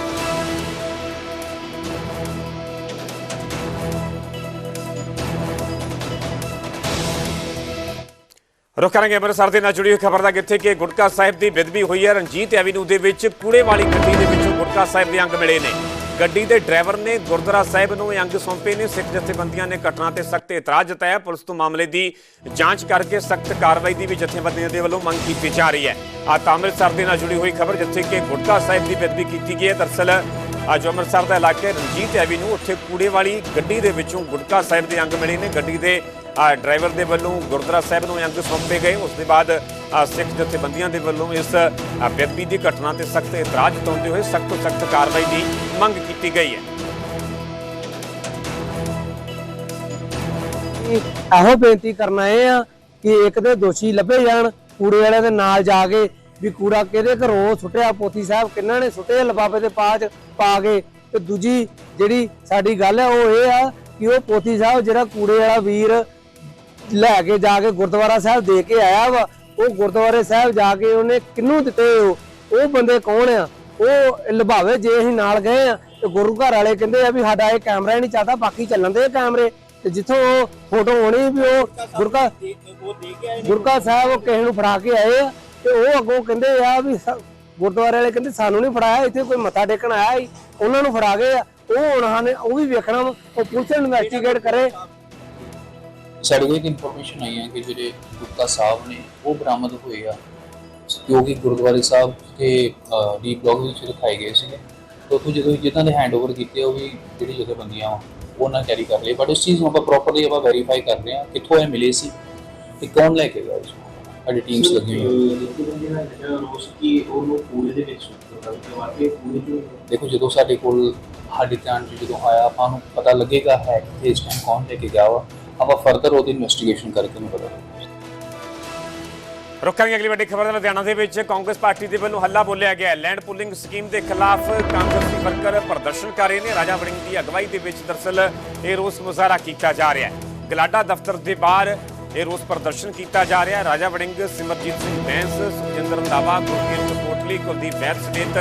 ਰੁਕ ਕਰਾਂਗੇ ਅੰਮ੍ਰਿਤਸਰ ਦੇ ਨਾਲ ਜੁੜੀ ਹੋਈ ਖਬਰ ਦਾ ਕਿੱਥੇ ਕਿ ਗੁਟਕਾ ਸਾਹਿਬ ਦੀ ਬੇਦਬੀ ਹੋਈ ਹੈ। ਰਣਜੀਤ ਐਵੀਨਿਊ ਦੇ ਵਿੱਚ ਕੂੜੇ ਵਾਲੀ ਗੱਡੀ ਦੇ ਵਿੱਚੋਂ ਗੁਟਕਾ ਸਾਹਿਬ ਦੇ ਅੰਗ ਮਿਲੇ ਨੇ। ਗੱਡੀ ਦੇ ਡਰਾਈਵਰ ਨੇ ਗੁਰਦੁਆਰਾ ਸਾਹਿਬ ਨੂੰ ਇਹ ਅੰਗ ਸੌਂਪੇ ਨੇ। ਸਿੱਖ ਜਥੇਬੰਦੀਆਂ ਨੇ ਘਟਨਾ ਤੇ ਸਖਤ ਇਤਰਾਜ਼ ਜਤਾਇਆ। ਪੁਲਿਸ ਤੋਂ ਮਾਮਲੇ ਦੀ ਜਾਂਚ ਕਰਕੇ ਸਖਤ ਕਾਰਵਾਈ ਦੀ ਵੀ ਜਥੇਬੰਦੀਆਂ ਦੇ ਵੱਲੋਂ ਮੰਗ ਕੀਤੀ ਜਾ ਰਹੀ ਹੈ। ਆ ਤਾਂ ਅੰਮ੍ਰਿਤਸਰ ਦੇ ਨਾਲ ਜੁੜੀ ਹੋਈ ਖਬਰ ਜਿੱਥੇ ਕਿ ਗੁਟਕਾ ਸਾਹਿਬ ਦੀ ਬਿਦਬੀ ਕੀਤੀ ਗਈ ਹੈ। ਦਰਸਲ, ਅੱਜ ਅੰਮ੍ਰਿਤਸਰ ਦਾ ਇਲਾਕਾ ਰਣਜੀਤ ਐਵੀਨਿਊ ਉੱਥੇ ਕੂੜੇ ਵਾਲੀ ਗੱਡੀ ਦੇ ਵਿੱਚੋਂ ਗੁਟਕਾ ਸਾਹਿਬ ਦੇ ਅੰਗ ਮਿਲੇ ਨੇ। ਗੱਡੀ ਦੇ ਡਰਾਈਵਰ ਦੇ ਵੱਲੋਂ ਗੁਰਦੁਆਰਾ ਸਾਹਿਬ ਨੂੰ ਅੰਗ ਸੌਂਪੇ ਗਏ। ਉਸ ਦੇ ਬਾਅਦ ਸਿੱਖ ਜਥੇਬੰਦੀਆਂ ਦੇ ਵੱਲੋਂ ਇਸ ਬੇਅਦਬੀ ਦੀ ਘਟਨਾ ਤੇ ਸਖਤ ਇਤਰਾਜ਼ ਜਤਾਉਂਦੇ ਹੋਏ ਸਖਤ ਤੋਂ ਸਖਤ ਕਾਰਵਾਈ ਦੀ ਮੰਗ ਕੀਤੀ ਗਈ ਹੈ। ਇਹੋ ਬੇਨਤੀ ਕਰਨਾ ਇਹ ਆ ਕਿ ਇੱਕ ਤੇ ਦੋਸ਼ੀ ਲੱਭੇ ਜਾਣ, ਕੂੜੇ ਵਾਲਿਆਂ ਦੇ ਨਾਲ ਜਾ ਕੇ ਵੀ ਕੂੜਾ ਕਿਹਦੇ ਘਰੋਂ ਸੁੱਟਿਆ ਪੋਥੀ ਸਾਹਿਬ ਕਿੰਨਾਂ ਨੇ ਸੁੱਟੇ, ਲਿਫਾਫੇ ਦੇ ਪਾਚ ਪਾ ਕੇ। ਤੇ ਦੂਜੀ ਜਿਹੜੀ ਸਾਡੀ ਗੱਲ ਹੈ ਉਹ ਇਹ ਆ ਕਿ ਉਹ ਪੋਥੀ ਸਾਹਿਬ ਜਿਹੜਾ ਕੂੜੇ ਵਾਲਾ ਵੀਰ ਲੈ ਕੇ ਜਾ ਕੇ ਗੁਰਦੁਆਰਾ ਸਾਹਿਬ ਦੇ ਕੇ ਆਇਆ ਵਾ। ਉਹ ਗੁਰਦੁਆਰੇ ਸਾਹਿਬ ਜਾ ਕੇ ਉਹਨੇ ਕਿੰਨੂੰ ਦਿੱਤੇ ਉਹ? ਬੰਦੇ ਕੌਣ ਆ? ਉਹ ਲਭਾਵੇ ਜੇ ਅਸੀਂ ਨਾਲ ਗਏ ਆ ਤੇ ਗੁਰੂ ਘਰ ਵਾਲੇ ਕਹਿੰਦੇ ਆ ਵੀ ਸਾਡਾ ਇਹ ਕੈਮਰਾ ਨਹੀਂ ਚੱਲਦਾ ਬਾਕੀ ਚੱਲਣ ਦੇ ਕੈਮਰੇ। ਤੇ ਜਿੱਥੋਂ ਉਹ ਫੋਟੋ ਹੋਣੀ ਵੀ ਉਹ ਗੁਰਕਾ ਗੁਰਕਾ ਸਾਹਿਬ ਉਹ ਕਿਸੇ ਨੂੰ ਫੜਾ ਕੇ ਆਏ ਆ ਤੇ ਉਹ ਅੱਗੋਂ ਕਹਿੰਦੇ ਆ ਵੀ ਗੁਰਦੁਆਰੇ ਵਾਲੇ ਕਹਿੰਦੇ ਸਾਨੂੰ ਨਹੀਂ ਫੜਾਇਆ ਇੱਥੇ ਕੋਈ ਮੱਥਾ ਟੇਕਣ ਆਇਆ ਸੀ ਉਹਨਾਂ ਨੂੰ ਫੜਾ ਗਏ ਆ। ਉਹ ਹੁਣ ਹਾਨੇ ਉਹ ਵੀ ਵੇਖਣਾ ਵਾ, ਉਹ ਪੁਲਿਸ ਇਨਵੈਸਟੀਗੇਟ ਕਰੇ। ਸਾਡੇ ਕੋਲ ਇੱਕ ਇਨਫੋਰਮੇਸ਼ਨ ਆਈ ਹੈ ਕਿ ਜਿਹੜੇ ਗੁਪਤਾ ਸਾਹਿਬ ਨੇ, ਉਹ ਬਰਾਮਦ ਹੋਏ ਆ। ਜੋ ਕਿ ਗੁਰਦੁਆਰੇ ਸਾਹਿਬ ਦੇ ਡੀ ਬਲੌਕ ਵਿੱਚ ਰਖਾਏ ਗਏ ਸੀਗੇ। ਤੋਂ ਉੱਥੋਂ ਜਦੋਂ ਜਿੱਦਾਂ ਦੇ ਹੈਂਡਓਵਰ ਕੀਤੇ ਉਹ ਵੀ ਜਿਹੜੀ ਜਥੇਬੰਦੀਆਂ ਵਾ ਉਹਨਾਂ ਕੈਰੀ ਕਰ ਲਈ ਬਟ ਉਸ ਚੀਜ਼ ਨੂੰ ਆਪਾਂ ਪ੍ਰੋਪਰਲੀ ਆਪਾਂ ਵੈਰੀਫਾਈ ਕਰ ਰਹੇ ਹਾਂ ਕਿੱਥੋਂ ਇਹ ਮਿਲੇ ਸੀ ਤੇ ਕੌਣ ਲੈ ਕੇ ਗਿਆ ਉਸ ਨੂੰ ਸਾਡੀ ਟੀਮਸ ਲੱਗੀ ਹੋਈ ਹੈ ਦੇਖੋ, ਜਦੋਂ ਸਾਡੇ ਕੋਲ ਸਾਡੇ ਧਿਆਨ 'ਚ ਜਦੋਂ ਆਇਆ, ਆਪਾਂ ਨੂੰ ਪਤਾ ਲੱਗੇਗਾ ਹੈ ਕਿ ਇਸ ਟਾਈਮ ਕੌਣ ਲੈ ਕੇ ਗਿਆ ਵਾ। ਆਪਾਂ ਫਰਦਰ ਉਹਦੀ ਇਨਵੈਸਟੀਗੇਸ਼ਨ ਕਰਕੇ ਨੂੰ ਪਤਾ ਰੁਕਾਂਗੇ ਅਗਲੀ ਵੱਡੀ ਖਬਰ ਦਾ ਲੁਧਿਆਣਾ ਦੇ ਵਿੱਚ। ਕਾਂਗਰਸ ਪਾਰਟੀ ਦੇ ਵੱਲੋਂ ਹੱਲਾ ਬੋਲਿਆ ਗਿਆ ਲੈਂਡ ਪੁਲਿੰਗ ਸਕੀਮ ਦੇ ਖਿਲਾਫ ਕਾਂਗਰਸੀ ਵਰਕਰ ਪ੍ਰਦਰਸ਼ਨ ਕਰ ਰਹੇ ਨੇ। ਰਾਜਾ ਵੜਿੰਗ ਦੀ ਅਗਵਾਈ ਦੇ ਵਿੱਚ ਦਰਸਲ ਇਹ ਰੋਸ ਮੁਜ਼ਾਹਰਾ ਕੀਤਾ ਜਾ ਰਿਹਾ ਹੈ। ਗਲਾਡਾ ਦਫ਼ਤਰ ਦੇ ਬਾਹਰ ਇਹ ਰੋਸ ਪ੍ਰਦਰਸ਼ਨ ਕੀਤਾ ਜਾ ਰਿਹਾ ਹੈ। ਰਾਜਾ ਵੜਿੰਗ, ਸਿਮਰਜੀਤ ਸਿੰਘ ਬੈਂਸ, ਸੁਖਜਿੰਦਰ ਰੰਧਾਵਾ ਗੁਰਕੀਰਤ ਕੋਟਲੀ ਕੁਲਦੀਪ ਬੈਂਸ ਸਮੇਤ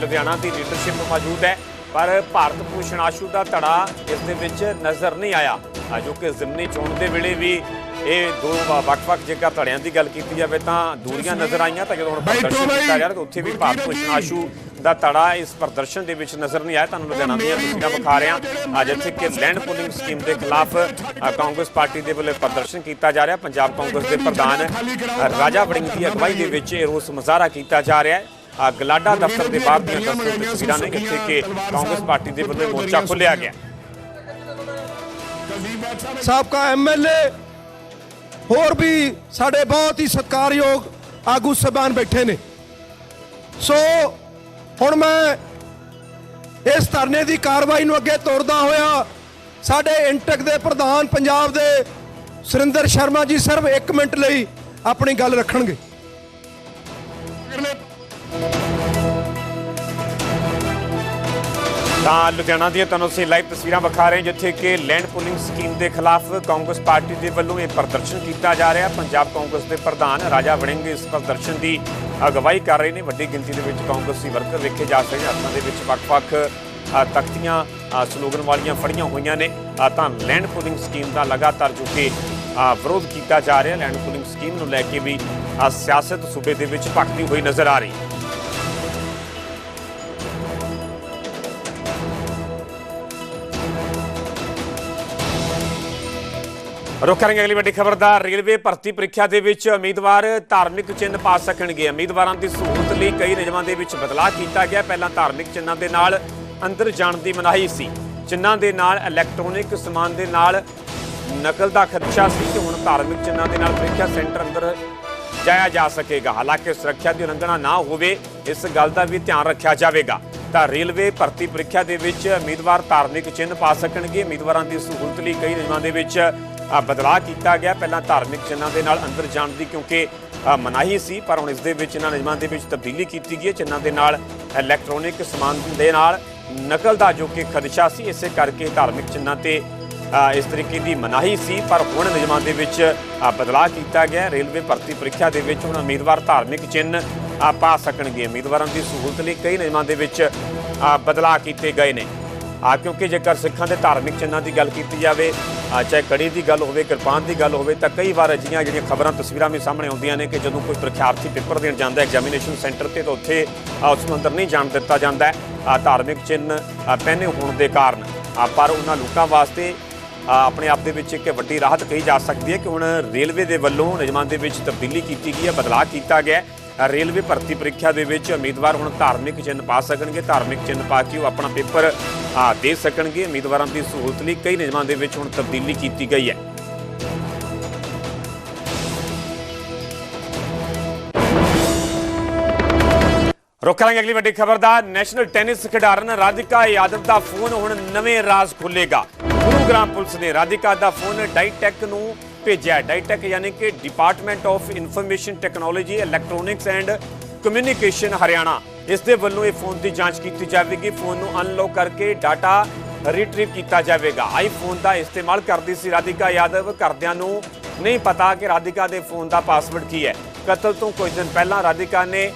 ਲੁਧਿਆਣਾ ਦੀ ਲੀਡਰਸ਼ਿਪ ਮੌਜੂਦ ਹੈ। ਪਰ ਭਾਰਤ ਭੂਸ਼ਣ ਆਸ਼ੂ ਦਾ ਧੜਾ ਇਸ ਦੇ ਵਿੱਚ ਨਜ਼ਰ ਨਹੀਂ ਆਇਆ। ਜੋ ਕਿ ਜ਼ਿਮਨੀ ਚੋਣ ਦੇ ਵੇਲੇ ਵੀ ਇਹ ਦੋ ਵੱਖ-ਵੱਖ ਜਗ੍ਹਾ ਧੜਿਆਂ ਦੀ ਗੱਲ ਕੀਤੀ ਜਾਵੇ ਤਾਂ ਦੂਰੀਆਂ ਨਜ਼ਰ ਆਈਆਂ ਤਾਂ ਜਦੋਂ ਹੁਣ ਪ੍ਰਦਰਸ਼ਨ ਕੀਤਾ ਰਿਹਾ ਤਾਂ ਉੱਥੇ ਵੀ ਭਾਰਤ ਭੂਸ਼ਣ ਆਸ਼ੂ ਦਾ ਧੜਾ ਇਸ ਪ੍ਰਦਰਸ਼ਨ ਦੇ ਵਿੱਚ ਨਜ਼ਰ ਨਹੀਂ ਆਇਆ। ਤੁਹਾਨੂੰ ਲੁਧਿਆਣਾ ਦੀਆਂ ਤਸਵੀਰਾਂ ਵਿਖਾ ਰਹੇ। ਅੱਜ ਇੱਥੇ ਕਿ ਲੈਂਡ ਪੁਲਿੰਗ ਸਕੀਮ ਦੇ ਖਿਲਾਫ ਕਾਂਗਰਸ ਪਾਰਟੀ ਦੇ ਵੱਲੋਂ ਪ੍ਰਦਰਸ਼ਨ ਕੀਤਾ ਜਾ ਰਿਹਾ। ਪੰਜਾਬ ਕਾਂਗਰਸ ਦੇ ਪ੍ਰਧਾਨ ਰਾਜਾ ਵੜਿੰਗ ਦੀ ਅਗਵਾਈ ਦੇ ਵਿੱਚ ਇਹ ਰੋਸ ਮੁਜ਼ਾਹਰਾ ਕੀਤਾ ਜਾ ਰਿਹਾ ਹੈ। ਗਲਾਡਾ ਦਫ਼ਤਰ ਦੇ ਬਾਹਰ ਦੀਆਂ ਤਸਵੀਰਾਂ ਨੇ ਜਿੱਥੇ ਕਿ ਕਾਂਗਰਸ ਪਾਰਟੀ ਦੇ ਵੱਲੋਂ ਮੋਰਚਾ ਖੋਲ੍ਹਿਆ ਗਿਆ। ਸਾਬਕਾ ਐਮਐਲਏ ਹੋਰ ਵੀ ਸਾਡੇ ਬਹੁਤ ਹੀ ਸਤਿਕਾਰਯੋਗ ਆਗੂ ਸਬਾਨ ਬੈਠੇ ਨੇ। ਸੋ ਹੁਣ ਮੈਂ ਇਸ ਧਰਨੇ ਦੀ ਕਾਰਵਾਈ ਨੂੰ ਅੱਗੇ ਤੋਰਦਾ ਹੋਇਆ ਸਾਡੇ ਇੰਟਕ ਦੇ ਪ੍ਰਧਾਨ ਪੰਜਾਬ ਦੇ ਸੁਰਿੰਦਰ ਸ਼ਰਮਾ ਜੀ ਸਿਰਫ 1 ਮਿੰਟ ਲਈ ਆਪਣੀ ਗੱਲ ਰੱਖਣਗੇ। ਤਾਂ ਲੁਧਿਆਣਾ ਦੀਆਂ ਤੁਹਾਨੂੰ ਅਸੀਂ ਲਾਈਵ ਤਸਵੀਰਾਂ ਵਿਖਾ ਰਹੇ ਜਿੱਥੇ ਕਿ ਲੈਂਡ ਪੁਲਿੰਗ ਸਕੀਮ ਦੇ ਖਿਲਾਫ ਕਾਂਗਰਸ ਪਾਰਟੀ ਦੇ ਵੱਲੋਂ ਇਹ ਪ੍ਰਦਰਸ਼ਨ ਕੀਤਾ ਜਾ ਰਿਹਾ। ਪੰਜਾਬ ਕਾਂਗਰਸ ਦੇ ਪ੍ਰਧਾਨ ਰਾਜਾ ਵੜਿੰਗ ਇਸ ਪ੍ਰਦਰਸ਼ਨ ਦੀ ਅਗਵਾਈ ਕਰ ਰਹੇ ਨੇ। ਵੱਡੀ ਗਿਣਤੀ ਦੇ ਵਿੱਚ ਕਾਂਗਰਸੀ ਵਰਕਰ ਵੇਖੇ ਜਾ ਸਕਦੇ ਹਨ। ਹੱਥਾਂ ਦੇ ਵਿੱਚ ਵੱਖ-ਵੱਖ ਤਖਤੀਆਂ ਸਲੋਗਨ ਵਾਲੀਆਂ ਫੜੀਆਂ ਹੋਈਆਂ ਨੇ। ਤਾਂ ਲੈਂਡ ਪੁਲਿੰਗ ਸਕੀਮ ਦਾ ਲਗਾਤਾਰ ਜੋ ਕਿ ਵਿਰੋਧ ਕੀਤਾ ਜਾ ਰਿਹਾ। ਲੈਂਡ ਪੁਲਿੰਗ ਸਕੀਮ ਨੂੰ ਲੈ ਕੇ ਵੀ ਸਿਆਸਤ ਸੂਬੇ ਦੇ ਵਿੱਚ ਭਖਦੀ ਹੋਈ ਨਜ਼ਰ ਆ ਰਹੀ ਹੈ। ਰੁਕ ਕਰਾਂਗੇ ਅਗਲੀ ਵੱਡੀ ਖਬਰ ਦਾ ਰੇਲਵੇ ਭਰਤੀ ਪ੍ਰੀਖਿਆ ਦੇ ਵਿੱਚ ਉਮੀਦਵਾਰ ਧਾਰਮਿਕ ਚਿੰਨ੍ਹ ਪਾ ਸਕਣਗੇ ਉਮੀਦਵਾਰਾਂ ਦੀ ਸਹੂਲਤ ਲਈ ਕਈ ਨਿਯਮਾਂ ਦੇ ਵਿੱਚ ਬਦਲਾਅ ਕੀਤਾ ਗਿਆ। ਪਹਿਲਾਂ ਧਾਰਮਿਕ ਚਿੰਨ੍ਹਾਂ ਦੇ ਨਾਲ ਅੰਦਰ ਜਾਣ ਦੀ ਮਨਾਹੀ ਸੀ। ਚਿੰਨ੍ਹਾਂ ਦੇ ਨਾਲ ਇਲੈਕਟ੍ਰੋਨਿਕ ਸਮਾਨ ਦੇ ਨਾਲ ਨਕਲ ਦਾ ਖਰਚਾ ਸੀ ਕਿ ਹੁਣ ਧਾਰਮਿਕ ਚਿੰਨ੍ਹਾਂ ਦੇ ਨਾਲ ਪ੍ਰੀਖਿਆ ਸੈਂਟਰ ਅੰਦਰ ਜਾਇਆ ਜਾ ਸਕੇਗਾ। ਹਾਲਾਂਕਿ ਸੁਰੱਖਿਆ ਦੀ ਉਲੰਘਣਾ ਨਾ ਹੋਵੇ, ਇਸ ਗੱਲ ਦਾ ਵੀ ਧਿਆਨ ਰੱਖਿਆ ਜਾਵੇਗਾ। ਤਾਂ ਰੇਲਵੇ ਭਰਤੀ ਪ੍ਰੀਖਿਆ ਦੇ ਵਿੱਚ ਉਮੀਦਵਾਰ ਧਾਰਮਿਕ ਚਿੰਨ੍ਹ ਪਾ ਸਕਣਗੇ ਉਮੀਦਵਾਰਾਂ ਦੀ ਸਹੂਲਤ ਲਈ ਕਈ ਨਿਯਮਾਂ ਦੇ ਵਿੱਚ ਬਦਲਾਅ ਕੀਤਾ ਗਿਆ। ਪਹਿਲਾਂ ਧਾਰਮਿਕ ਚਿੰਨ੍ਹਾਂ ਦੇ ਨਾਲ ਅੰਦਰ ਜਾਣ ਦੀ ਕਿਉਂਕਿ ਮਨਾਹੀ ਸੀ, ਪਰ ਹੁਣ ਇਸ ਦੇ ਵਿੱਚ ਇਹਨਾਂ ਨਿਯਮਾਂ ਦੇ ਵਿੱਚ ਤਬਦੀਲੀ ਕੀਤੀ ਗਈ ਹੈ। ਚਿੰਨ੍ਹਾਂ ਦੇ ਨਾਲ ਇਲੈਕਟ੍ਰੋਨਿਕ ਸਮਾਨ ਦੇ ਨਾਲ ਨਕਲ ਦਾ ਜੋ ਕਿ ਖਦਸ਼ਾ ਸੀ, ਇਸੇ ਕਰਕੇ ਧਾਰਮਿਕ ਚਿੰਨ੍ਹਾਂ ਤੇ ਇਸ ਤਰੀਕੇ ਦੀ ਮਨਾਹੀ ਸੀ। ਪਰ ਹੁਣ ਨਿਯਮਾਂ ਦੇ ਵਿੱਚ ਬਦਲਾਅ ਕੀਤਾ ਗਿਆ ਰੇਲਵੇ ਭਰਤੀ ਪ੍ਰੀਖਿਆ ਦੇ ਵਿੱਚ ਹੁਣ ਉਮੀਦਵਾਰ ਧਾਰਮਿਕ ਚਿੰਨ੍ਹ ਪਾ ਸਕਣਗੇ। ਉਮੀਦਵਾਰਾਂ ਦੀ ਸਹੂਲਤ ਲਈ ਕਈ ਨਿਯਮਾਂ ਦੇ ਵਿੱਚ ਬਦਲਾਅ ਕੀਤੇ ਗਏ ਨੇ। ਆ ਕਿਉਂਕਿ ਜੇਕਰ ਸਿੱਖਾਂ ਦੇ ਧਾਰਮਿਕ ਚਿੰਨ੍ਹਾਂ ਦੀ ਗੱਲ ਕੀਤੀ ਜਾਵੇ ਚਾਹੇ ਕੜੀ ਦੀ ਗੱਲ ਹੋਵੇ ਕਿਰਪਾਨ ਦੀ ਗੱਲ ਹੋਵੇ ਤਾਂ ਕਈ ਵਾਰ ਅਜਿਹੀਆਂ ਜਿਹੜੀਆਂ ਖਬਰਾਂ ਤਸਵੀਰਾਂ ਵੀ ਸਾਹਮਣੇ ਆਉਂਦੀਆਂ ਨੇ ਕਿ ਜਦੋਂ ਕੋਈ ਪ੍ਰੀਖਿਆਰਥੀ ਪੇਪਰ ਦੇਣ ਜਾਂਦਾ ਐਗਜ਼ਾਮੀਨੇਸ਼ਨ ਸੈਂਟਰ ਤੇ ਤਾਂ ਉੱਥੇ ਅ, ਉਸ ਨੂੰ ਅੰਦਰ ਨਹੀਂ ਜਾਣ ਦਿੱਤਾ ਜਾਂਦਾ। ਧਾਰਮਿਕ ਚਿੰਨ੍ਹ ਪਹਿਨੇ ਹੋਣ ਦੇ ਕਾਰਨ। ਪਰ ਉਹਨਾਂ ਲੋਕਾਂ ਵਾਸਤੇ ਆਪਣੇ ਆਪ ਦੇ ਵਿੱਚ ਇੱਕ ਵੱਡੀ ਰਾਹਤ ਕਹੀ ਜਾ ਸਕਦੀ ਹੈ ਕਿ ਹੁਣ ਰੇਲਵੇ ਦੇ ਵੱਲੋਂ ਨਿਯਮਾਂ ਦੇ ਵਿੱਚ ਤਬਦੀਲੀ ਕੀਤੀ ਗਈ ਹੈ ਬਦਲਾਅ ਕੀਤਾ ਗਿਆ ਹੈ। ਰੇਲਵੇ ਭਰਤੀ ਪ੍ਰੀਖਿਆ ਦੇ ਵਿੱਚ ਉਮੀਦਵਾਰ ਹੁਣ ਧਾਰਮਿਕ ਚਿੰਨ੍ਹ ਪਾ ਸਕਣਗੇ। ਧਾਰਮਿਕ ਚਿੰਨ੍ਹ ਪਾ ਕੇ ਉਹ ਆਪਣਾ ਪੇਪਰ ਦੇ ਸਕਣਗੇ। ਉਮੀਦਵਾਰਾਂ ਦੀ ਸਹੂਲਤ ਲਈ ਕਈ ਨਿਯਮਾਂ ਦੇ ਵਿੱਚ ਹੁਣ ਤਬਦੀਲੀ ਕੀਤੀ ਗਈ ਹੈ। ਰੁਕ ਕਰਾਂਗੇ ਅਗਲੀ ਵੱਡੀ ਖਬਰ ਦਾ। ਨੈਸ਼ਨਲ ਟੈਨਿਸ ਖਿਡਾਰਨ ਰਾਧਿਕਾ ਯਾਦਵ ਦਾ ਫੋਨ ਹੁਣ ਨਵੇਂ ਰਾਜ਼ ਖੁੱਲੇਗਾ ਗੁਰੂਗ੍ਰਾਮ ਪੁਲਿਸ ਨੇ ਰਾਧਿਕਾ ਦਾ ਫੋਨ ਡਾਈਟੈਕ ਨੂੰ ਭੇਜਿਆ ਡਾਈਟੈਕ ਯਾਨੀ ਕਿ department of information technology electronics and communication Haryana. ਇਸ ਦੇ ਵੱਲੋਂ ਇਹ ਫੋਨ ਦੀ ਜਾਂਚ ਕੀਤੀ ਜਾਵੇਗੀ। ਫੋਨ ਨੂੰ ਅਨਲੌਕ ਕਰਕੇ ਡਾਟਾ ਰਿਟਰੀਵ ਕੀਤਾ ਜਾਵੇਗਾ। ਆਈਫੋਨ ਦਾ ਇਸਤੇਮਾਲ ਕਰਦੀ ਸੀ ਰਾਧਿਕਾ ਯਾਦਵ। ਘਰਦਿਆਂ ਨੂੰ ਨਹੀਂ ਪਤਾ ਕਿ ਰਾਧਿਕਾ ਦੇ ਫੋਨ ਦਾ ਪਾਸਵਰਡ ਕੀ ਹੈ। ਕਤਲ ਤੋਂ ਕੁਝ ਦਿਨ ਪਹਿਲਾਂ ਰਾਧਿਕਾ ਨੇ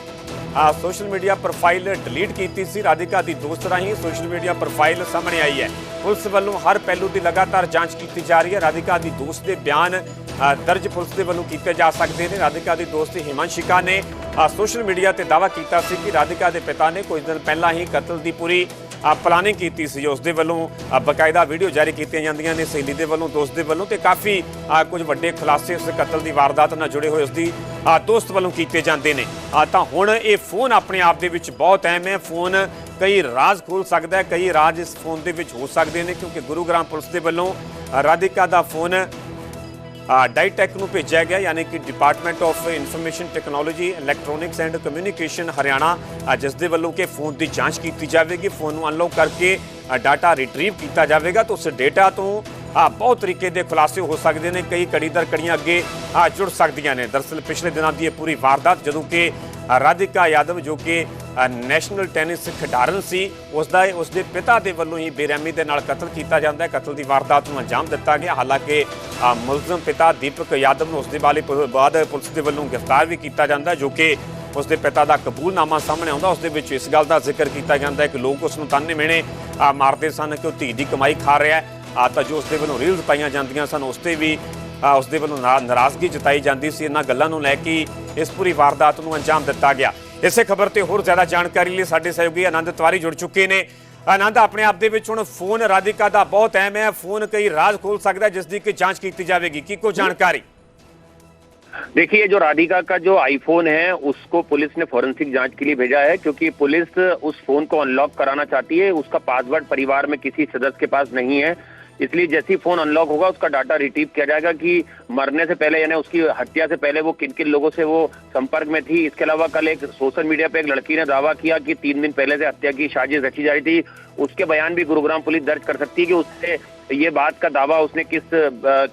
ਸੋਸ਼ਲ ਮੀਡੀਆ ਪ੍ਰੋਫਾਈਲ ਡਿਲੀਟ ਕੀਤੀ ਸੀ। ਰਾਧਿਕਾ ਦੀ ਦੋਸਤ ਰਾਹੀਂ ਸੋਸ਼ਲ ਮੀਡੀਆ ਪ੍ਰੋਫਾਈਲ ਸਾਹਮਣੇ ਆਈ ਹੈ। ਪੁਲਿਸ ਵੱਲੋਂ ਹਰ ਪਹਿਲੂ ਦੀ ਲਗਾਤਾਰ ਜਾਂਚ ਕੀਤੀ ਜਾ ਰਹੀ ਹੈ। ਰਾਧਿਕਾ ਦੀ ਦੋਸਤ ਦੇ ਬਿਆਨ ਦਰਜ ਪੁਲਿਸ ਦੇ ਵੱਲੋਂ ਕੀਤੇ ਜਾ ਸਕਦੇ ਨੇ। ਰਾਧਿਕਾ ਦੀ ਦੋਸਤ ਹਿਮਾਂਸ਼ਿਕਾ ਨੇ ਸੋਸ਼ਲ ਮੀਡੀਆ ਤੇ ਦਾਅਵਾ ਕੀਤਾ ਸੀ ਕਿ ਰਾਧਿਕਾ ਦੇ ਪਿਤਾ ਨੇ ਕੁਝ ਦਿਨ ਪਹਿਲਾਂ ਹੀ ਕਤਲ ਦੀ ਪੂਰੀ ਪਲਾਨਿੰਗ ਕੀਤੀ ਸੀ ਉਸ ਦੇ ਵੱਲੋਂ ਅ, ਬਕਾਇਦਾ ਵੀਡੀਓ ਜਾਰੀ ਕੀਤੀਆਂ ਜਾਂਦੀਆਂ ਨੇ ਸਹੇਲੀ ਦੇ ਵੱਲੋਂ ਦੋਸਤ ਦੇ ਵੱਲੋਂ ਤੇ ਕਾਫੀ ਕੁਝ ਵੱਡੇ ਖੁਲਾਸੇ ਉਸ ਕਤਲ ਦੀ ਵਾਰਦਾਤ ਨਾਲ ਜੁੜੇ ਹੋਏ ਉਸ ਦੀ ਦੋਸਤ ਵੱਲੋਂ ਕੀਤੇ ਜਾਂਦੇ ਨੇ। ਤਾਂ ਹੁਣ ਇਹ ਫੋਨ ਆਪਣੇ ਆਪ ਦੇ ਵਿੱਚ ਬਹੁਤ ਅਹਿਮ ਹੈ। ਫੋਨ ਕਈ ਰਾਜ਼ ਖੋਲ ਸਕਦਾ ਹੈ ਕਈ ਰਾਜ਼ ਇਸ ਫੋਨ ਦੇ ਵਿੱਚ ਹੋ ਸਕਦੇ ਨੇ ਕਿਉਂਕਿ ਗੁਰੂਗ੍ਰਾਮ ਪੁਲਿਸ ਦੇ ਵੱਲੋਂ ਰਾਧਿਕਾ ਦਾ ਫੋਨ ਡਾਈਟੈਕ ਨੂੰ ਭੇਜਿਆ ਗਿਆ ਯਾਨੀ ਕਿ department of information technology electronics and communication Haryana. ਜਿਸ ਦੇ ਵੱਲੋਂ ਕਿ ਫੋਨ ਦੀ ਜਾਂਚ ਕੀਤੀ ਜਾਵੇਗੀ ਫੋਨ ਨੂੰ ਅਨਲੌਕ ਕਰਕੇ ਡਾਟਾ ਰਿਟਰੀਵ ਕੀਤਾ ਜਾਵੇਗਾ। ਤਾਂ ਉਸ ਡਾਟਾ ਤੋਂ ਅ, ਬਹੁਤ ਤਰੀਕੇ ਦੇ ਖੁਲਾਸੇ ਹੋ ਸਕਦੇ ਨੇ ਕਈ ਕੜੀ ਦਰ ਕੜੀਆਂ ਅੱਗੇ ਜੁੜ ਸਕਦੀਆਂ ਨੇ। ਦਰਅਸਲ ਪਿਛਲੇ ਦਿਨਾਂ ਦੀ ਇਹ ਪੂਰੀ ਵਾਰਦਾਤ ਜਦੋਂ ਕਿ ਰਾਧਿਕਾ ਯਾਦਵ ਜੋ ਕਿ ਨੈਸ਼ਨਲ ਟੈਨਿਸ ਖਿਡਾਰਨ ਸੀ ਉਸ ਦਾ ਉਸ ਦੇ ਪਿਤਾ ਦੇ ਵੱਲੋਂ ਹੀ ਬੇਰਹਿਮੀ ਦੇ ਨਾਲ ਕਤਲ ਕੀਤਾ ਜਾਂਦਾ ਹੈ। ਕਤਲ ਦੀ ਵਾਰਦਾਤ ਨੂੰ ਅੰਜਾਮ ਦਿੱਤਾ ਗਿਆ। ਹਾਲਾਂਕਿ ਮੁਲਜ਼ਮ ਪਿਤਾ ਦੀਪਕ ਯਾਦਵ ਨੂੰ ਉਸ ਦੇ ਬਾਰੇ ਪੁ- ਬਾਅਦ ਪੁਲਿਸ ਦੇ ਵੱਲੋਂ ਗ੍ਰਿਫਤਾਰ ਵੀ ਕੀਤਾ ਜਾਂਦਾ ਜੋ ਕਿ ਉਸ ਦੇ ਪਿਤਾ ਦਾ ਕਬੂਲਨਾਮਾ ਸਾਹਮਣੇ ਆਉਂਦਾ ਉਸ ਦੇ ਵਿੱਚ ਇਸ ਗੱਲ ਦਾ ਜ਼ਿਕਰ ਕੀਤਾ ਜਾਂਦਾ ਹੈ ਕਿ ਲੋਕ ਉਸ ਨੂੰ ਤਾਨੇ ਮਿਹਣੇ ਮਾਰਦੇ ਸਨ ਕਿ ਉਹ ਧੀ ਦੀ ਕਮਾਈ ਖਾ ਰਿਹਾ ਹੈ। ਆ ਤਾਂ ਜੋ ਉਸ ਦੇ ਵੱਲੋਂ ਰੀਲਸ ਪਾਈਆਂ ਜਾਂਦੀਆਂ ਸਨ, ਉਸ ਤੇ ਵੀ ਉਸ ਦੇ ਵੱਲੋਂ ਨਾ- ਨਾਰਾਜ਼ਗੀ ਜਤਾਈ ਜਾਂਦੀ ਸੀ ਇਹਨਾਂ ਗੱਲਾਂ ਨੂੰ ਲੈ ਕੇ ਇਸ ਪੂਰੀ ਵਾਰਦਾਤ ਨੂੰ ਅੰਜਾਮ ਦਿੱਤਾ ਗਿਆ ਇਸੇ ਖਬਰ ਤੇ ਹੋਰ ਜ਼ਿਆਦਾ ਜਾਣਕਾਰੀ ਲਈ ਸਾਡੇ ਸਹਿਯੋਗੀ ਆਨੰਦ ਤਿਵਾਰੀ ਜੁੜ ਚੁੱਕੇ ਨੇ ਆਨੰਦ ਆਪਣੇ ਆਪ ਦੇ ਵਿੱਚ ਹੁਣ ਫੋਨ ਰਾਧਿਕਾ ਦਾ ਬਹੁਤ ਅਹਿਮ ਹੈ ਫੋਨ ਕਈ ਰਾਜ਼ ਖੋਲ ਸਕਦਾ ਹੈ, ਜਿਸ ਦੀ ਕਿ ਜਾਂਚ ਕੀਤੀ ਜਾਵੇਗੀ ਕੀ ਕੋਈ ਜਾਣਕਾਰੀ देखिए जो राधिका का जो आईफोन है उसको पुलिस ने फॉरेंसिक जांच के लिए भेजा है क्योंकि पुलिस उस फोन को अनलॉक कराना चाहती है उसका पासवर्ड परिवार में किसी सदस्य के पास नहीं है इसलिए जैसे ही फ़ोन अनलॉक होगा, उसका डाटा रिटीव किया जाएगा कि मरने से पहले, यानी उसकी हत्या से पहले वो किन किन लोगों से वो संपर्क में थी। इसके अलावा कल एक सोशल मीडिया पे एक लड़की ने दावा किया कि तीन दिन पहले से हत्या की साजिश रची जा रही थी। उसके बयान भी गुरुग्राम पुलिस दर्ज कर सकती है कि उससे ये बात का दावा उसने किस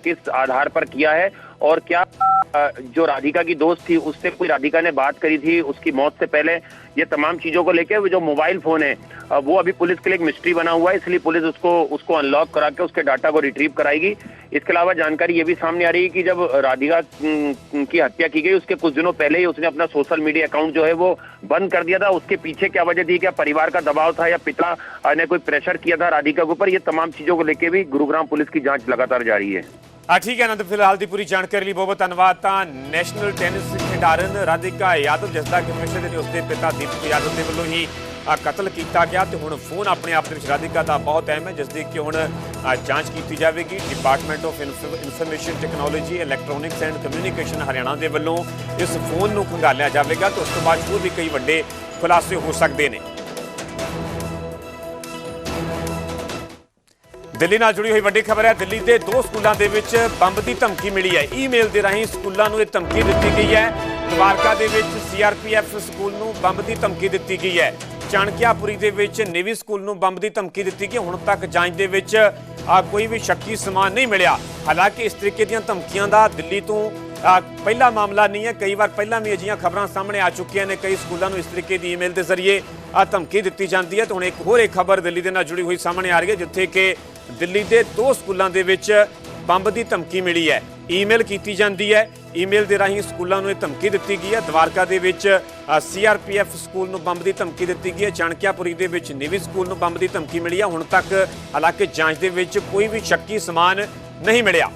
किस आधार पर किया है। और क्या जो राधिका की दोस्त थी, उससे कोई राधिका ने बात करी थी, उसकी मौत से पहले, ये तमाम चीज़ों को लेकर जो मोबाइल फ़ोन है वो अभी पुलिस के लिए एक मिस्ट्री बना हुआ है, इसलिए पुलिस उसको उसको अनलॉक करा के उसके डाटा को रिट्रीव कराएगी। इसके अलावा जानकारी ये भी सामने आ रही है कि जब राधिका की हत्या की गई, उसके कुछ दिनों पहले ही उसने अपना सोशल मीडिया अकाउंट जो है, वो बंद कर दिया था। उसके पीछे क्या वजह थी, क्या परिवार का दबाव था, या पिता ने कोई प्रेशर किया था राधिका के ऊपर, ये तमाम चीज़ों को लेकर भी गुरुग्राम पुलिस की जाँच लगातार जारी है। ਆ ਠੀਕ ਹੈ ਅਨੰਦ, ਫਿਲਹਾਲ ਦੀ ਪੂਰੀ ਜਾਣਕਾਰੀ ਲਈ ਬਹੁਤ ਧੰਨਵਾਦ। ਤਾਂ ਨੈਸ਼ਨਲ ਟੈਨਿਸ ਖਿਡਾਰਨ ਰਾਧਿਕਾ ਯਾਦਵ, ਜਿਸ ਦਾ ਕਿ ਪਿਛਲੇ ਦਿਨ ਉਸਦੇ ਪਿਤਾ ਦੀਪਕ ਯਾਦਵ ਦੇ ਵੱਲੋਂ ਹੀ ਕਤਲ ਕੀਤਾ ਗਿਆ ਤੇ ਹੁਣ ਫੋਨ ਆਪਣੇ ਆਪ ਦੇ ਵਿੱਚ ਰਾਧਿਕਾ ਦਾ ਬਹੁਤ ਅਹਿਮ ਹੈ, ਜਿਸ ਦੀ ਕਿ ਹੁਣ ਜਾਂਚ ਕੀਤੀ ਜਾਵੇਗੀ। Department of information technology electronics and communication Haryana ਦੇ ਵੱਲੋਂ ਇਸ ਫੋਨ ਨੂੰ ਖੰਗਾਲਿਆ ਜਾਵੇਗਾ ਤੇ ਉਸ ਤੋਂ ਬਾਅਦ ਹੋਰ ਵੀ ਕਈ ਵੱਡੇ ਖੁਲਾਸੇ ਹੋ ਸਕਦੇ ਨੇ। ਦਿੱਲੀ ਨਾਲ ਜੁੜੀ ਹੋਈ ਵੱਡੀ ਖਬਰ ਹੈ, ਦਿੱਲੀ ਦੇ ਦੋ ਸਕੂਲਾਂ ਦੇ ਵਿੱਚ ਬੰਬ ਦੀ ਧਮਕੀ ਮਿਲੀ ਹੈ। ਈਮੇਲ ਦੇ ਰਾਹੀਂ ਸਕੂਲਾਂ ਨੂੰ ਇਹ ਧਮਕੀ ਦਿੱਤੀ ਗਈ ਹੈ। ਦਵਾਰਕਾ ਦੇ ਵਿੱਚ ਸੀਆਰਪੀਐਫ ਸਕੂਲ ਨੂੰ ਬੰਬ ਦੀ ਧਮਕੀ ਦਿੱਤੀ ਗਈ ਹੈ। ਚਾਣਕਿਆਪੁਰੀ ਦੇ ਵਿੱਚ ਨੇਵੀ ਸਕੂਲ ਨੂੰ ਬੰਬ ਦੀ ਧਮਕੀ ਦਿੱਤੀ ਗਈ ਹੁਣ ਤੱਕ ਜਾਂਚ ਦੇ ਵਿੱਚ ਕੋਈ ਵੀ ਸ਼ੱਕੀ ਸਮਾਨ ਨਹੀਂ ਮਿਲਿਆ। ਹਾਲਾਂਕਿ ਇਸ ਤਰੀਕੇ ਦੀਆਂ ਧਮਕੀਆਂ ਦਾ ਦਿੱਲੀ ਤੋਂ ਪਹਿਲਾ ਮਾਮਲਾ ਨਹੀਂ ਹੈ, ਕਈ ਵਾਰ ਪਹਿਲਾਂ ਵੀ ਅਜਿਹੀਆਂ ਖਬਰਾਂ ਸਾਹਮਣੇ ਆ ਚੁੱਕੀਆਂ ਨੇ, ਕਈ ਸਕੂਲਾਂ ਨੂੰ ਇਸ ਤਰੀਕੇ ਦੀ ਈਮੇਲ ਦੇ ਜ਼ਰੀਏ ਆ ਧਮਕੀ ਦਿੱਤੀ ਜਾਂਦੀ ਹੈ ਤੇ ਹੁਣ ਇੱਕ ਹੋਰ ਇੱਕ ਖਬਰ ਦਿੱਲੀ ਦੇ ਨਾਲ ਜੁੜੀ ਹੋਈ ਸਾਹਮਣੇ ਆ ਰਹੀ ਹੈ, ਜਿੱਥੇ ਕਿ ਦਿੱਲੀ ਦੇ ਦੋ ਸਕੂਲਾਂ ਦੇ ਵਿੱਚ ਬੰਬ ਦੀ ਧਮਕੀ ਮਿਲੀ ਹੈ। ਈਮੇਲ ਕੀਤੀ ਜਾਂਦੀ ਹੈ, ਈਮੇਲ ਦੇ ਰਾਹੀਂ ਸਕੂਲਾਂ ਨੂੰ ਇਹ ਧਮਕੀ ਦਿੱਤੀ ਗਈ ਹੈ। ਦਵਾਰਕਾ ਦੇ ਵਿੱਚ ਸੀਆਰਪੀਐਫ ਸਕੂਲ ਨੂੰ ਬੰਬ ਦੀ ਧਮਕੀ ਦਿੱਤੀ ਗਈ ਹੈ, ਚਾਣਕਿਆਪੁਰੀ ਦੇ ਵਿੱਚ ਨਿਵੀ ਸਕੂਲ ਨੂੰ ਬੰਬ ਦੀ ਧਮਕੀ ਮਿਲੀ ਹੈ। ਹੁਣ ਤੱਕ ਹਾਲਾਂਕਿ ਜਾਂਚ ਦੇ ਵਿੱਚ ਕੋਈ ਵੀ ਸ਼ੱਕੀ ਸਮਾਨ ਨਹੀਂ ਮਿਲਿਆ।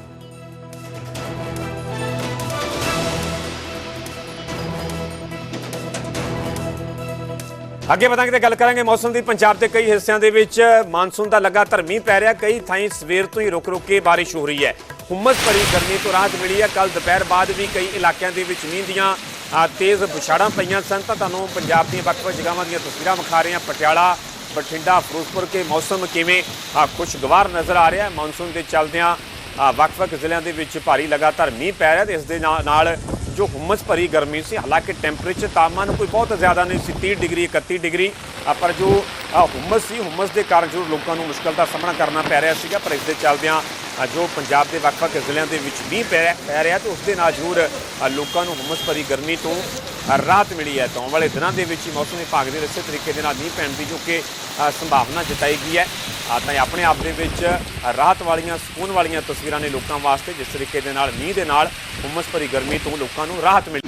ਅੱਗੇ ਵਧਾਂਗੇ ਤੇ ਗੱਲ ਕਰਾਂਗੇ ਮੌਸਮ ਦੀ। ਪੰਜਾਬ ਦੇ ਕਈ ਹਿੱਸਿਆਂ ਦੇ ਵਿੱਚ ਮਾਨਸੂਨ ਦਾ ਲਗਾਤਾਰ ਮੀਂਹ ਪੈ ਰਿਹਾ। ਕਈ ਥਾਈਂ ਸਵੇਰ ਤੋਂ ਹੀ ਰੁਕ ਰੁਕ ਕੇ ਬਾਰਿਸ਼ ਹੋ ਰਹੀ ਹੈ। ਹੁਮਸ ਭਰੀ ਗਰਮੀ ਤੋਂ ਰਾਹਤ ਮਿਲੀ ਹੈ। ਕੱਲ ਦੁਪਹਿਰ ਬਾਅਦ ਵੀ ਕਈ ਇਲਾਕਿਆਂ ਦੇ ਵਿੱਚ ਮੀਂਹ ਦੀਆਂ ਤੇਜ਼ ਬੁਛਾੜਾਂ ਪਈਆਂ ਸਨ। ਤਾਂ ਤੁਹਾਨੂੰ ਪੰਜਾਬ ਦੀਆਂ ਵੱਖ-ਵੱਖ ਜਗ੍ਹਾਵਾਂ ਦੀਆਂ ਤਸਵੀਰਾਂ ਵਿਖਾ ਰਹੇ ਹਾਂ। ਪਟਿਆਲਾ, ਬਠਿੰਡਾ, ਫਿਰੋਜ਼ਪੁਰ ਕੇ ਮੌਸਮ ਕਿਵੇਂ ਖੁਸ਼ਗਵਾਰ ਨਜ਼ਰ ਆ ਰਿਹਾ ਹੈ। ਮੌਨਸੂਨ ਦੇ ਚੱਲਦਿਆਂ ਵੱਖ-ਵੱਖ ਜ਼ਿਲ੍ਹਿਆਂ ਦੇ ਵਿੱਚ ਭਾਰੀ ਲਗਾਤਾਰ ਮੀਂਹ ਪੈ ਰਿਹਾ ਤੇ ਇਸ ਦੇ ਨਾਲ- ਨਾਲ ਜੋ ਹੁਮਸ ਭਰੀ ਗਰਮੀ ਸੀ ਹਾਲਾਂਕਿ ਟੈਂਪਰੇਚਰ ਤਾਪਮਾਨ ਕੋਈ ਬਹੁਤ ਜ਼ਿਆਦਾ ਨਹੀਂ ਸੀ 30 ਡਿਗਰੀ 31 ਡਿਗਰੀ ਪਰ ਜੋ ਅ, ਹੁਮਸ ਸੀ ਹੁਮਸ ਦੇ ਕਾਰਨ ਜੋ ਲੋਕਾਂ ਨੂੰ ਮੁਸ਼ਕਲ ਦਾ ਸਾਹਮਣਾ ਕਰਨਾ ਪੈ ਰਿਹਾ ਸੀਗਾ ਪਰ ਇਸ ਦੇ ਚੱਲਦਿਆਂ ਜੋ ਪੰਜਾਬ ਦੇ ਵੱਖ-ਵੱਖ ਜ਼ਿਲ੍ਹਿਆਂ ਦੇ ਵਿੱਚ ਮੀਂਹ ਪੈ ਰਿਹਾ- ਪੈ ਰਿਹਾ ਤੇ ਉਸ ਦੇ ਨਾਲ ਜ਼ਰੂਰ ਲੋਕਾਂ ਨੂੰ ਹੁਮਸ ਭਰੀ ਗਰਮੀ ਤੋਂ ਰਾਹਤ ਮਿਲੀ ਹੈ। ਤਾਂ ਆਉਣ ਵਾਲੇ ਦਿਨਾਂ ਦੇ ਵਿੱਚ ਹੀ ਮੌਸਮ ਵਿਭਾਗ ਦੇ ਇਸੇ ਤਰੀਕੇ ਦੇ ਨਾਲ ਮੀਂਹ ਪੈਣ ਦੀ ਜੋ ਕਿ ਸੰਭਾਵਨਾ ਜਤਾਈ ਗਈ ਹੈ। ਤਾਂ ਇਹ ਆਪਣੇ ਆਪ ਦੇ ਵਿੱਚ ਰਾਹਤ ਵਾਲੀਆਂ ਸਕੂਨ ਵਾਲੀਆਂ ਤਸਵੀਰਾਂ ਨੇ ਲੋਕਾਂ ਵਾਸਤੇ ਜਿਸ ਤਰੀਕੇ ਦੇ ਨਾਲ ਮੀਂਹ ਦੇ ਨਾਲ ਹੁਮਸ ਭਰੀ ਗਰਮੀ ਤੋਂ ਲੋਕਾਂ ਨੂੰ ਰਾਹਤ ਮਿਲੀ